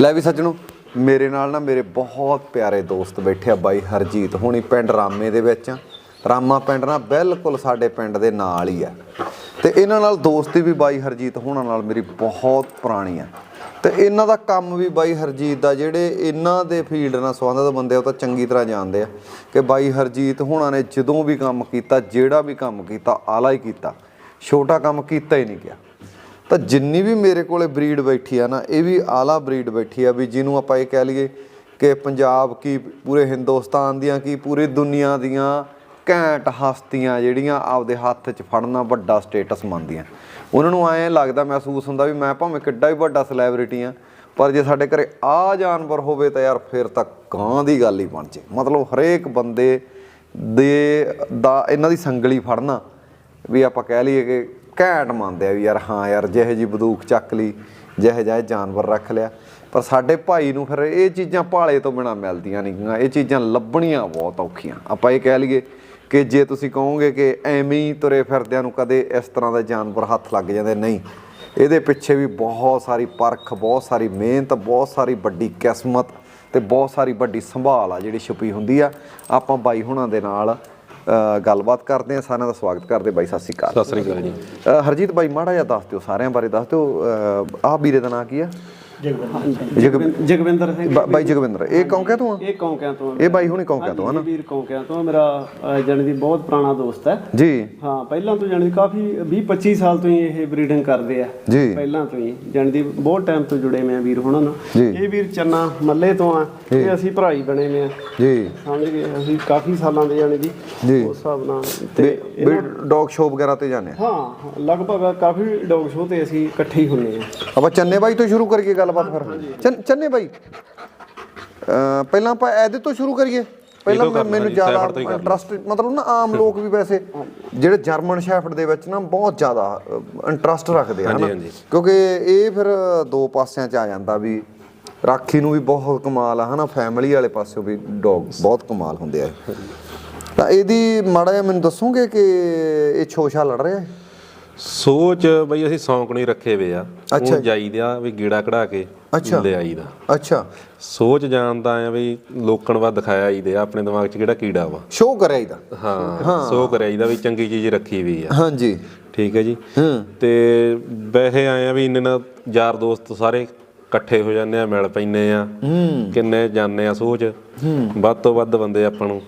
ਲੈ ਵੀ ਸੱਜਣੋ, ਮੇਰੇ ਨਾਲ ਨਾ ਮੇਰੇ ਬਹੁਤ ਪਿਆਰੇ ਦੋਸਤ ਬੈਠੇ ਆ ਬਾਈ ਹਰਜੀਤ, ਹੁਣੀ ਪਿੰਡ ਰਾਮੇ ਦੇ ਵਿੱਚ ਆ। ਰਾਮਾ ਪਿੰਡ ਨਾ ਬਿਲਕੁਲ ਸਾਡੇ ਪਿੰਡ ਦੇ ਨਾਲ ਹੀ ਆ। ਤੇ ਇਹਨਾਂ ਨਾਲ ਦੋਸਤੀ ਵੀ ਬਾਈ ਹਰਜੀਤ ਹੋਣਾ ਨਾਲ ਮੇਰੀ ਬਹੁਤ ਪੁਰਾਣੀ ਆ। ਤੇ ਇਹਨਾਂ ਦਾ ਕੰਮ ਵੀ ਬਾਈ ਹਰਜੀਤ ਦਾ, ਜਿਹੜੇ ਇਹਨਾਂ ਦੇ ਫੀਲਡ ਨਾਲ ਸੰਬੰਧਿਤ ਬੰਦੇ ਉਹ ਤਾਂ ਚੰਗੀ ਤਰ੍ਹਾਂ ਜਾਣਦੇ ਆ ਕਿ ਬਾਈ ਹਰਜੀਤ ਹੋਣਾ ਨੇ ਜਦੋਂ ਵੀ ਕੰਮ ਕੀਤਾ, ਜਿਹੜਾ ਵੀ ਕੰਮ ਕੀਤਾ, ਆਲਾ ਹੀ ਕੀਤਾ। ਛੋਟਾ ਕੰਮ ਕੀਤਾ ਹੀ ਨਹੀਂ ਗਿਆ। ਤਾਂ ਜਿੰਨੀ ਵੀ ਮੇਰੇ ਕੋਲੇ ਬਰੀਡ ਬੈਠੀ ਆ ਨਾ, ਇਹ ਵੀ ਆਲਾ ਬਰੀਡ ਬੈਠੀ ਆ ਵੀ ਜਿਹਨੂੰ ਆਪਾਂ ਇਹ ਕਹਿ ਲਈਏ ਕਿ ਪੰਜਾਬ ਕੀ, ਪੂਰੇ ਹਿੰਦੁਸਤਾਨ ਦੀਆਂ ਕੀ, ਪੂਰੀ ਦੁਨੀਆ ਦੀਆਂ ਘੈਂਟ ਹਸਤੀਆਂ ਜਿਹੜੀਆਂ ਆਪਦੇ ਹੱਥ 'ਚ ਫੜਨਾ ਵੱਡਾ ਸਟੇਟਸ ਮੰਨਦੀਆਂ। ਉਹਨਾਂ ਨੂੰ ਐਂ ਲੱਗਦਾ ਮਹਿਸੂਸ ਹੁੰਦਾ ਵੀ ਮੈਂ ਭਾਵੇਂ ਕਿੱਡਾ ਹੀ ਵੱਡਾ ਸੈਲੀਬ੍ਰਿਟੀ ਆ, ਪਰ ਜੇ ਸਾਡੇ ਘਰੇ ਆ ਜਾਨਵਰ ਹੋਵੇ ਤਾਂ ਯਾਰ ਫਿਰ ਤਾਂ ਕਾਂ ਦੀ ਗੱਲ ਹੀ ਬਣ ਜੇ। ਮਤਲਬ ਹਰੇਕ ਬੰਦੇ ਦੇ ਦਾ, ਇਹਨਾਂ ਦੀ ਸੰਗਲੀ ਫੜਨਾ ਵੀ ਆਪਾਂ ਕਹਿ ਲਈਏ ਕਿ ਘੈਂਟ ਮੰਨਦੇ ਆ ਵੀ ਯਾਰ ਹਾਂ ਯਾਰ ਜਿਹੇ ਜੀ ਬੰਦੂਕ ਚੱਕ ਲਈ, ਜਿਹੇ ਜਿਹੇ ਜਾਨਵਰ ਰੱਖ ਲਿਆ। ਪਰ ਸਾਡੇ ਭਾਈ ਨੂੰ ਫਿਰ ਇਹ ਚੀਜ਼ਾਂ ਭਾਲੇ ਤੋਂ ਬਿਨਾ ਮਿਲਦੀਆਂ ਨਹੀਂ ਗੀਆਂ। ਇਹ ਚੀਜ਼ਾਂ ਲੱਭਣੀਆਂ ਬਹੁਤ ਔਖੀਆਂ। ਆਪਾਂ ਇਹ ਕਹਿ ਲਈਏ ਕਿ ਜੇ ਤੁਸੀਂ ਕਹੋਗੇ ਕਿ ਐਵੇਂ ਹੀ ਤੁਰੇ ਫਿਰਦਿਆਂ ਨੂੰ ਕਦੇ ਇਸ ਤਰ੍ਹਾਂ ਦੇ ਜਾਨਵਰ ਹੱਥ ਲੱਗ ਜਾਂਦੇ, ਨਹੀਂ। ਇਹਦੇ ਪਿੱਛੇ ਵੀ ਬਹੁਤ ਸਾਰੀ ਪਰਖ, ਬਹੁਤ ਸਾਰੀ ਮਿਹਨਤ, ਬਹੁਤ ਸਾਰੀ ਵੱਡੀ ਕਿਸਮਤ ਤੇ ਬਹੁਤ ਸਾਰੀ ਵੱਡੀ ਸੰਭਾਲ ਆ ਜਿਹੜੀ ਛੁਪੀ ਹੁੰਦੀ ਆ। ਆਪਾਂ ਬਾਈ ਹੁਣਾਂ ਦੇ ਨਾਲ ਗੱਲਬਾਤ ਕਰਦੇ ਆ ਸਾਰਿਆਂ ਦਾ ਸਵਾਗਤ ਕਰਦੇ ਬਾਈ ਸਤਿ ਸ਼੍ਰੀ ਅਕਾਲ। ਸਤਿ ਸ੍ਰੀ ਅਕਾਲ ਜੀ। ਹਰਜੀਤ ਬਾਈ ਮਾੜਾ ਜਿਹਾ ਦੱਸ ਦਿਓ ਸਾਰਿਆਂ ਬਾਰੇ ਦੱਸ ਦਿਓ। ਆਹ ਵੀਰੇ ਦਾ ਨਾਂ ਕੀ ਆ? ਜਗ ਜਗਵਿੰਦਰ ਸਿੰਘ ਬਾ- ਬਾਈ ਜਗਵਿੰਦਰ ਇਹ ਕੌਂਕਿਆ ਤੋਂ ਆ? ਇਹ ਕੌਂਕਿਆਂ ਤੋਂ ਆ। ਇਹ ਬਾਈ ਹੁਣੀ ਕੌਂਕਿਆ ਤੋਂ ਆ ਨਾ? ਹਾਂਜੀ, ਵੀਰ ਕੌਂਕਿਆਂ ਤੋਂ ਆ। ਮੇਰਾ ਅਹ, ਜਾਣੀ ਦੀ ਬਹੁਤ ਪੁਰਾਣਾ ਦੋਸਤ ਹੈ। ਜੀ। ਹਾਂ ਪਹਿਲਾਂ ਤੋਂ ਜਾਣੀ ਦੀ ਕਾਫੀ 20 25 ਸਾਲ ਤੋਂ ਹੀ ਇਹ ਬਰੀਡਿੰਗ ਕਰਦੇ ਆ। ਜੀ। ਪਹਿਲਾਂ ਤੋਂ ਹੀ ਜਾਣੀ ਦੀ ਬਹੁਤ ਟਾਈਮ ਤੋਂ ਜੁੜੇ ਮੈਂ ਵੀਰ ਹੁਣਾਂ ਨਾਲ ਜੀ। ਇਹ ਵੀਰ ਚੰਨਾ ਮੱਲੇ ਤੋਂ ਆ ਤੇ ਅਸੀਂ ਭਰਾ ਹੀ ਬਣੇ ਨੇ ਆ। ਜੀ। ਸਮਝ ਗਏ? ਅਸੀਂ ਕਾਫੀ ਸਾਲਾਂ ਦੇ ਜਾਣੀ ਦੀ ਜੀ। ਉਸ ਹਿਸਾਬ ਨਾਲ ਤੇ ਵੀ ਡੌਗ ਸ਼ੋਪ ਵਗੈਰਾ ਤੇ ਜਾਂਦੇ ਆ? ਹਾਂ ਲਗਭਗ ਕਾਫੀ ਡੌਗ ਸ਼ੋਅ ਤੇ ਅਸੀਂ ਇਕੱਠੇ ਹੀ ਹੁੰਨੇ ਆ। ਆਪਾਂ ਚੰਨੇ ਬਾਈ ਤੋਂ ਸ਼ੁਰੂ ਕਰੀਏ ਗੱਲਬਾਤ ਫਿਰ। ਚੰਨ- ਬਾਈ ਪਹਿਲਾਂ ਆਪਾਂ ਇਹਦੇ ਤੋਂ ਸ਼ੁਰੂ ਕਰੀਏ। ਪਹਿਲਾਂ ਮੈਨੂੰ ਜ਼ਿਆਦਾ। ਇੰਟਰਸਟ ਮਤਲਬ ਨਾ ਆਮ ਲੋਕ ਵੀ ਵੈਸੇ ਜਿਹੜੇ ਜਰਮਨ ਸ਼ੈਫਰਡ ਦੇ ਵਿੱਚ ਨਾ ਬਹੁਤ ਜ਼ਿਆਦਾ ਇੰਟਰਸਟ ਰੱਖਦੇ ਹਨਾ। ਕਿਉਂਕਿ ਇਹ ਫਿਰ ਦੋ ਪਾਸਿਆਂ 'ਚ ਆ ਜਾਂਦਾ ਵੀ ਰਾਖੀ ਨੂੰ ਵੀ ਬਹੁਤ ਕਮਾਲ ਆ ਹਨਾ। ਫੈਮਿਲੀ ਵਾਲੇ ਪਾਸਿਓਂ ਵੀ ਡੌਗ ਬਹੁਤ ਕਮਾਲ ਹੁੰਦੇ ਆ। ਤਾਂ ਇਹਦੀ ਮਾੜਾ ਜਿਹਾ ਮੈਨੂੰ ਦੱਸੋਗੇ ਕਿ ਇਹ ਛੋਛਾ ਲੜ ਰਿਹਾ ਹੈ? ਸੋਚ ਬਈ ਅਸੀਂ ਸੌਂਕ ਨਹੀਂ ਰੱਖੇ ਵੇ ਆ। ਅੱਛਾ ਉਹ ਜਾਈਦਾ ਵੀ ਗੀੜਾ ਕਢਾ ਕੇ ਅੱਛਾ। ਲੈ ਆਈਦਾ। ਅੱਛਾ। ਸੋਚ ਜਾਣਦਾ ਆ ਵੀ ਲੋਕਣ ਵਾ ਦਿਖਾਇਆ ਆਈਦੇ ਆ ਆਪਣੇ ਦਿਮਾਗ 'ਚ ਕਿਹੜਾ ਕੀੜਾ ਵਾ। ਸ਼ੋਅ ਕਰਿਆ ਇਹਦਾ ਹਾਂ ਸੋ ਕਰਿਆ ਆਈਦਾ ਵੀ ਚੰਗੀ ਚੀਜ਼ ਰੱਖੀ ਵੀ ਆ। ਹਾਂਜੀ। ਠੀਕ ਹੈ ਜੀ। ਤੇ ਵੈਸੇ ਆਏ ਆ ਵੀ ਇੰਨੇ ਨਾਲ ਯਾਰ ਦੋਸਤ ਸਾਰੇ ਇਕੱਠੇ ਹੋ ਜਾਂਦੇ ਆ ਮਿਲ ਪੈਨੇ ਆ। ਕਿੰਨੇ ਜਾਂਦੇ ਆ ਸੋਚ। ਵੱਧ ਤੋਂ ਵੱਧ ਬੰਦੇ ਆਪਾਂ ਨੂੰ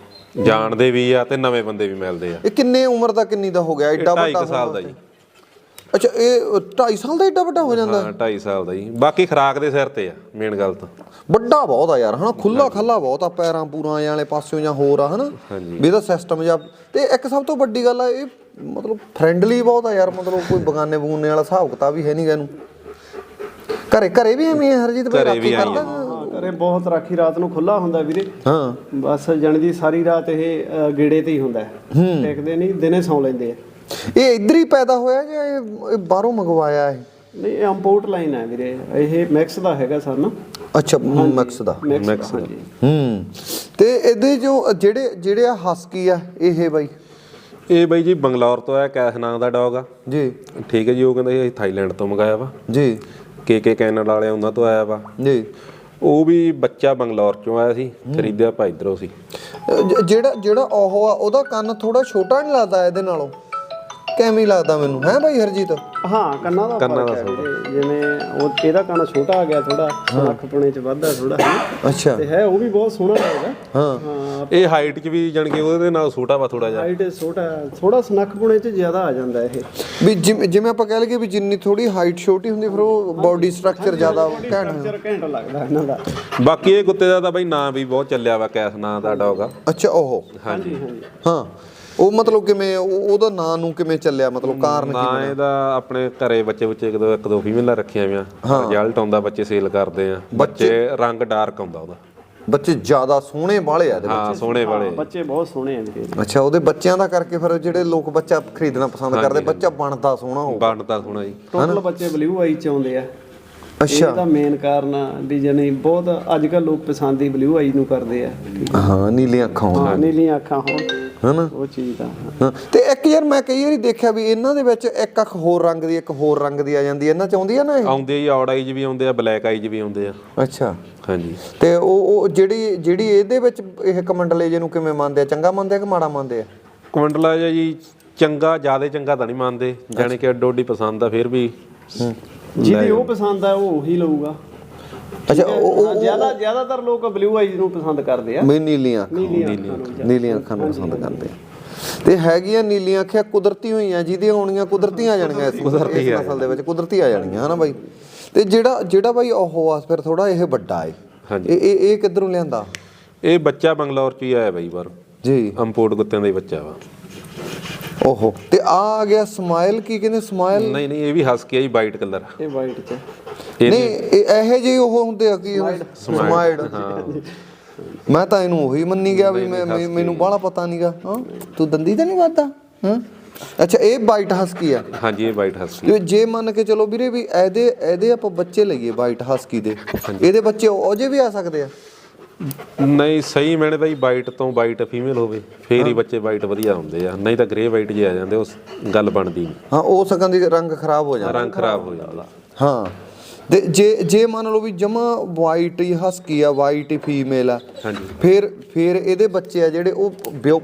ਜਾਣਦੇ ਵੀ ਆ ਤੇ ਨਵੇਂ ਬੰਦੇ ਵੀ ਮਿਲਦੇ ਆ। ਇਹ ਕਿੰਨੇ ਉਮਰ ਦਾ ਕਿੰਨੀ ਦਾ ਹੋ ਗਿਆ? ਐਡਾ ਵੱਡਾ ਸਾਲ ਦਾ ਜੀ। ਅੱਛਾ ਇਹ 2.5 ਸਾਲ ਦਾ ਐਡਾ ਵੱਡਾ ਹੋ ਜਾਂਦਾ? ਹਾਂ 2.5 ਸਾਲ ਦਾ ਜੀ। ਬਾਕੀ ਖਰਾਕ ਦੇ ਸਿਰ ਤੇ ਆ ਮੇਨ ਗੱਲ ਤਾਂ। ਵੱਡਾ ਬਹੁਤ ਆ ਯਾਰ ਹਨਾ? ਖੁੱਲਾ ਖੱਲਾ ਬਹੁਤ ਆ ਪੈਰਾਂ ਪੂਰਾਂ ਵਾਲੇ ਪਾਸਿਓਂ ਜਾਂ ਹੋਰ ਆ ਹਨਾ। ਵੀ ਇਹਦਾ ਸਿਸਟਮ ਜਾਂ ਤੇ ਇੱਕ ਸਭ ਤੋਂ ਵੱਡੀ ਗੱਲ ਆ ਇਹ ਮਤਲਬ ਫ੍ਰੈਂਡਲੀ ਬਹੁਤ ਆ ਯਾਰ ਮਤਲਬ ਕੋਈ ਬਗਾਨੇ ਬਗੂਨੇ ਵਾਲਾ ਹਿਸਾਬ ਕਿਤਾਬ ਵੀ ਹੈ ਨਹੀਂ ਗਾ ਇਹਨੂੰ। ਘਰੇ ਘਰੇ ਵੀ ਐਵੇਂ ਆ ਹਰਜੀਤ ਭਾਈ? ਰਾਖੀ ਕਰਦਾ? ਹਾਂ ਘਰੇ ਬਹੁਤ ਰਾਖੀ ਰਾਤ ਨੂੰ ਖੁੱਲਾ ਹੁੰਦਾ ਵੀਰੇ। ਹਾਂ। ਬਸ ਜਾਣੀ ਦੀ ਸਾਰੀ ਰਾਤ ਇਹ ਗੇੜੇ ਤੇ ਹੀ ਹੁੰਦਾ। ਹੈ। ਟਿਕਦੇ ਨਹੀਂ ਦਿਨੇ ਸੌਂ ਲੈਂਦੇ ਆ। ਇਹ ਇੱਧਰ ਹੀ ਪੈਦਾ ਹੋਇਆ ਜਾਂ ਇਹ ਇਹ ਬਾਹਰੋਂ ਮੰਗਵਾਇਆ ਇਹ? ਨਹੀਂ ਇਹ ਇੰਪੋਰਟ ਲਾਈਨ ਹੈ ਵੀਰੇ। ਇਹ ਮੈਕਸ ਦਾ ਹੈਗਾ ਸਰ ਨਾ। ਅੱਛਾ ਮੈਕਸ ਦਾ। ਮੈਕਸ ਦਾ ਹਾਂਜੀ। ਹੂੰ। ਤੇ ਇਹਦੇ ਜੋ ਜਿਹੜੇ ਜਿਹੜੇ ਆ ਹਸਕੀ ਆ ਇਹ ਬਾਈ? ਇਹ ਬਾਈ ਜੀ ਬੰਗਲੌਰ ਤੋਂ ਆਇਆ ਕੈਸ ਨਾਂ ਦਾ ਡੌਗ ਆ। ਜੀ। ਠੀਕ ਹੈ ਜੀ ਉਹ ਕਹਿੰਦਾ ਸੀ ਅਸੀਂ ਥਾਈਲੈਂਡ ਤੋਂ ਮੰਗਾਇਆ ਵਾ। ਜੀ। ਕੇ ਕੇ ਕੈਨੇਡਾ ਵਾਲੇ ਉਹਨਾਂ ਤੋਂ ਆਇਆ ਵਾ। ਜੀ। ਉਹ ਵੀ ਬੱਚਾ ਬੰਗਲੌਰ ਚੋਂ ਆਇਆ ਸੀ ਖਰੀਦਿਆ ਭਾਈ ਇਧਰੋਂ ਸੀ। ਅ, ਜ- ਜਿਹੜਾ ਜਿਹੜਾ ਉਹ ਆ ਉਹਦਾ ਕੰਨ ਥੋੜਾ ਛੋਟਾ ਨਹੀਂ ਲੱਗਦਾ ਇਹਦੇ ਨਾਲੋਂ? ਕਿਵੇਂ ਲੱਗਦਾ ਮੈਨੂੰ। ਹੈ ਬਾਈ ਹਰਜੀਤ? ਹਾਂ ਕੰਨਾਂ ਦਾ ਕੰਨਾਂ ਵੀਰੇ ਜਿਵੇਂ ਉਹ ਇਹਦਾ ਕੰਨ ਛੋਟਾ ਆ ਗਿਆ ਥੋੜਾ ਅੱਖ ਪੁਣੇ ਚ ਵੱਧਦਾ ਥੋੜਾ ਅੱਛਾ। ਤੇ ਹੈ ਉਹ ਵੀ ਬਹੁਤ ਸੋਹਣਾ ਲੱਗਦਾ। ਹਾਂ। ਹਾਂ। ਇਹ ਹਾਈਟ 'ਚ ਵੀ ਜਾਣ ਕੇ ਉਹਦੇ ਨਾਲ ਛੋਟਾ ਵਾ ਥੋੜਾ ਜਿਹਾ। ਹਾਈਟ ਛੋਟਾ ਥੋੜਾ ਸਨੱਖ ਪੁਣੇ ਚ ਜ਼ਿਆਦਾ ਆ ਜਾਂਦਾ ਇਹ। ਵੀ ਜਿਵੇਂ ਆਪਾਂ ਕਹਿ ਲਈਏ ਵੀ ਜਿੰਨੀ ਥੋੜੀ ਹਾਈਟ ਛੋਟੀ ਹੁੰਦੀ ਫਿਰ ਉਹ ਬਾਡੀ ਸਟਰਕਚਰ ਜ਼ਿਆਦਾ ਘੈਂਟ ਹੁੰਦਾ। ਸਟਰਕਚਰ ਘੈਂਟ ਲੱਗਦਾ ਇਹਨਾਂ ਦਾ। ਬਾਕੀ ਇਹ ਕੁੱਤੇ ਦਾ ਤਾਂ ਬਾਈ ਨਾਂ ਵੀ ਬਹੁਤ ਚੱਲਿਆ ਵਾ ਕੈਸ ਨਾਂ ਦਾ ਡੌਗ ਆ ਅੱਛਾ ਉਹ ਹਾਂਜੀ ਹਾਂਜੀ। ਹਾਂ। ਉਹ ਮਤਲਬ ਕਿਵੇਂ ਉਹ- ਉਹਦਾ ਨਾਂ ਨੂੰ ਕਿਵੇਂ ਚੱਲਿਆ? ਮਤਲਬ ਕਾਰਨ ਕੀ ਨਾਂ ਇਹਦਾ ਆਪਣੇ ਘਰੇ ਬੱਚੇ ਬੱਚੇ ਇੱਕ ਦੋ ਇੱਕ ਦੋ ਫੀਮੇਲਾਂ ਰੱਖੀਆਂ ਹੋਈਆਂ। ਰਿਜ਼ਲਟ ਆਉਂਦਾ ਬੱਚੇ ਸੇਲ ਕਰਦੇ ਆ। ਬੱਚੇ ਰੰਗ ਡਾਰਕ ਆਉਂਦਾ ਉਹਦਾ। ਬੱਚੇ ਜ਼ਿਆਦਾ ਸੋਹਣੇ ਵਾਲੇ ਆ ਇਹਦੇ ਹਾਂ ਸੋਹਣੇ ਵਾਲੇ। ਬੱਚੇ ਬਹੁਤ ਸੋਹਣੇ ਆ ਵੀਰੇ ਅੱਛਾ ਉਹਦੇ ਬੱਚਿਆਂ ਦਾ ਕਰਕੇ ਫਿਰ ਜਿਹੜੇ ਲੋਕ ਬੱਚਾ ਖਰੀਦਣਾ ਪਸੰਦ ਕਰਦੇ ਬੱਚਾ ਬਣਦਾ ਸੋਹਣਾ ਹੋ ਬਣਦਾ ਸੋਹਣਾ ਜੀ। ਟੋਟਲ ਬੱਚੇ ਬਲੂ ਆਈ ਚ ਆਉਂਦੇ ਆ। ਅੱਛਾ। ਇਹਦਾ ਮੇਨ ਕਾਰਨ ਆ ਵੀ ਜਣੀ ਬਹੁਤ ਅੱਜ ਕੱਲ ਲੋਕ ਪਸੰਦ ਹੀ ਬਲੂ ਆਈ ਨੂੰ ਕਰਦੇ ਆ। ਹਾਂ ਨੀਲੀਆਂ ਅੱਖਾਂ ਹੋਣ ਹਾਂ ਨੀਲੀਆਂ ਅੱਖਾਂ ਹੋਣ। ਹਨਾ? ਉਹ ਚੀਜ਼ ਦਾ ਹਾਂ। ਤੇ ਇੱਕ ਯਾਰ ਮੈਂ ਕਈ ਵਾਰੀ ਦੇਖਿਆ ਵੀ ਇਹਨਾਂ ਦੇ ਵਿੱਚ ਇੱਕ ਅੱਖ ਹੋਰ ਰੰਗ ਦੀ ਇੱਕ ਹੋਰ ਰੰਗ ਦੀ ਆ ਜਾਂਦੀ ਹੈ ਇਹਨਾਂ ਚ ਆਉਂਦੀ ਆ ਨਾ ਇਹ? ਆਉਂਦੇ ਆ ਔੜ ਆਈਜ ਵੀ ਆਉਂਦੇ ਆ ਬਲੈਕ ਆਈਜ ਵੀ ਆਉਂਦੇ ਆ। ਅੱਛਾ। ਹਾਂਜੀ। ਤੇ ਉਹ ਉਹ ਜਿਹੜੀ ਜਿਹੜੀ ਇਹਦੇ ਵਿੱਚ ਇਹ ਕਮੰਡਲੇ ਜੇ ਨੂੰ ਕਿਵੇਂ ਮੰਨਦੇ ਆ? ਚੰਗਾ ਮੰਨਦੇ ਆ ਕਿ ਮਾੜਾ ਮੰਨਦੇ ਆ? ਕੁਇੰਟਲਾ ਜਿਹਾ ਜੀ ਚੰਗਾ ਜ਼ਿਆਦਾ ਚੰਗਾ ਤਾਂ ਨਹੀਂ ਮੰਨਦੇ। ਜਾਣੀ ਕਿ ਅੱਡੋ ਅੱਡੀ ਪਸੰਦ ਆ ਫਿਰ ਵੀ ਜਿਹਦੀ ਉਹ ਪਸੰਦ ਆ ਉਹ ਉਹੀ ਲਊਗਾ। ਅੱਛਾ ਉਹ ਜ਼ਿਆਦਾ ਜ਼ਿਆਦਾਤਰ ਲੋਕ ਬਲੂ ਆਈਜ਼ ਨੂੰ ਪਸੰਦ ਕਰਦੇ ਆ। ਮੈਂ ਨੀਲੀਆਂ ਅੱਖਾਂ ਨੀਲੀਆਂ ਅੱਖਾਂ ਨੂੰ ਨੀਲੀਆਂ ਅੱਖਾਂ ਨੂੰ ਪਸੰਦ ਕਰਦੇ ਆ। ਤੇ ਹੈਗੀਆਂ ਨੀਲੀਆਂ ਅੱਖਾਂ ਕੁਦਰਤੀ ਹੋਈਆਂ ਜਿਹਦੀਆਂ ਆਉਣੀਆਂ ਕੁਦਰਤੀ ਆ ਜਾਣਗੀਆਂ ਇਸ ਨਸਲ ਦੇ ਵਿੱਚ ਕੁਦਰਤੀ ਆ ਜਾਣਗੀਆਂ ਹਨਾ ਬਾਈ? ਤੇ ਜਿਹੜਾ ਜਿਹੜਾ ਬਾਈ ਉਹ ਆ ਫਿਰ ਥੋੜਾ ਇਹ ਵੱਡਾ ਏ। ਹਾਂਜੀ। ਇਹ ਇਹ ਇਹ ਕਿੱਧਰੋਂ ਲਿਆਂਦਾ? ਇਹ ਬੱਚਾ ਬੰਗਲੌਰ ਚ ਹੀ ਆਇਆ ਬਾਈ ਬਾਹਰ। ਜੀ। ਇੰਪੋਰਟ ਕੁੱਤਿਆਂ ਦਾ ਹੀ ਬੱਚਾ ਵਾ। ਓਹੋ ਤੇ ਆ ਆ ਗਿਆ ਸਮਾਈਲ ਕੀ ਕਹਿੰਦੇ ਸਮਾਈਲ ਨਹੀਂ ਨਹੀਂ ਇਹ ਵੀ ਹਸਕੀ ਆ ਜੀ ਵਾਈਟ ਕਲਰ ਇਹ ਵਾਈਟ ਚ। ਇਹ ਨਹੀਂ ਇਹ ਇਹੋ ਜਿਹੇ ਉਹ ਹੁੰਦੇ ਆ ਕੀ ਸਮਾਈਲ ਮੈਂ ਤਾਂ ਇਹਨੂੰ ਉਹੀ ਮੰਨੀ ਗਿਆ ਵੀ ਮੈਂ ਮੈਨੂੰ ਬਾਹਲਾ ਪਤਾ ਨਹੀਂਗਾ ਹਾਂ ਤੂੰ ਦੰਦੀ ਤਾਂ ਨਹੀਂ ਵੱਧਦਾ? ਹਾਂ? ਅੱਛਾ ਇਹ ਵਾਈਟ ਹਸਕੀ ਆ। ਹਾਂਜੀ ਇਹ ਵਾਈਟ ਹਸਕੀ ਤੇ ਜੇ ਮੰਨ ਕੇ ਚਲੋ ਵੀਰੇ ਵੀ ਇਹਦੇ ਇਹਦੇ ਆਪਾਂ ਬੱਚੇ ਲਈਏ ਵਾਈਟ ਹਸਕੀ ਦੇ। ਇਹਦੇ ਬੱਚੇ ਉਹ ਜੇ ਵੀ ਆ ਸਕਦੇ ਆ। ਨਹੀਂ ਸਹੀ ਮੈਨੇ ਬਾਈ ਵਾਈਟ ਤੋਂ ਵਾਈਟ ਫੀਮੇਲ ਹੋਵੇ ਫੇਰ ਹੀ ਬੱਚੇ ਵਾਈਟ ਵਧੀਆ ਹੁੰਦੇ ਆ। ਨਹੀਂ ਤਾਂ ਗ੍ਰੇ ਵਾਈਟ ਜੇ ਆ ਜਾਂਦੇ ਉਸ ਗੱਲ ਬਣਦੀ ਨਹੀਂ। ਹਾਂ ਉਹ ਸਕਣ ਦੀ ਰੰਗ ਖਰਾਬ ਹੋ ਜਾਂਦਾ। ਰੰਗ ਖਰਾਬ ਹੋ ਜਾਂਦਾ। ਹਾਂ। ਤੇ ਜੇ ਜੇ ਮੰਨ ਲਓ ਵੀ ਜਮਾ ਵਾਈਟ ਹੀ ਹਸਕੀ ਆ ਵਾਈਟ ਹੀ ਫੀਮੇਲ ਆ ਹਾਂਜੀ। ਫਿਰ ਫਿਰ ਇਹਦੇ ਬੱਚੇ ਆ ਜਿਹੜੇ ਉਹ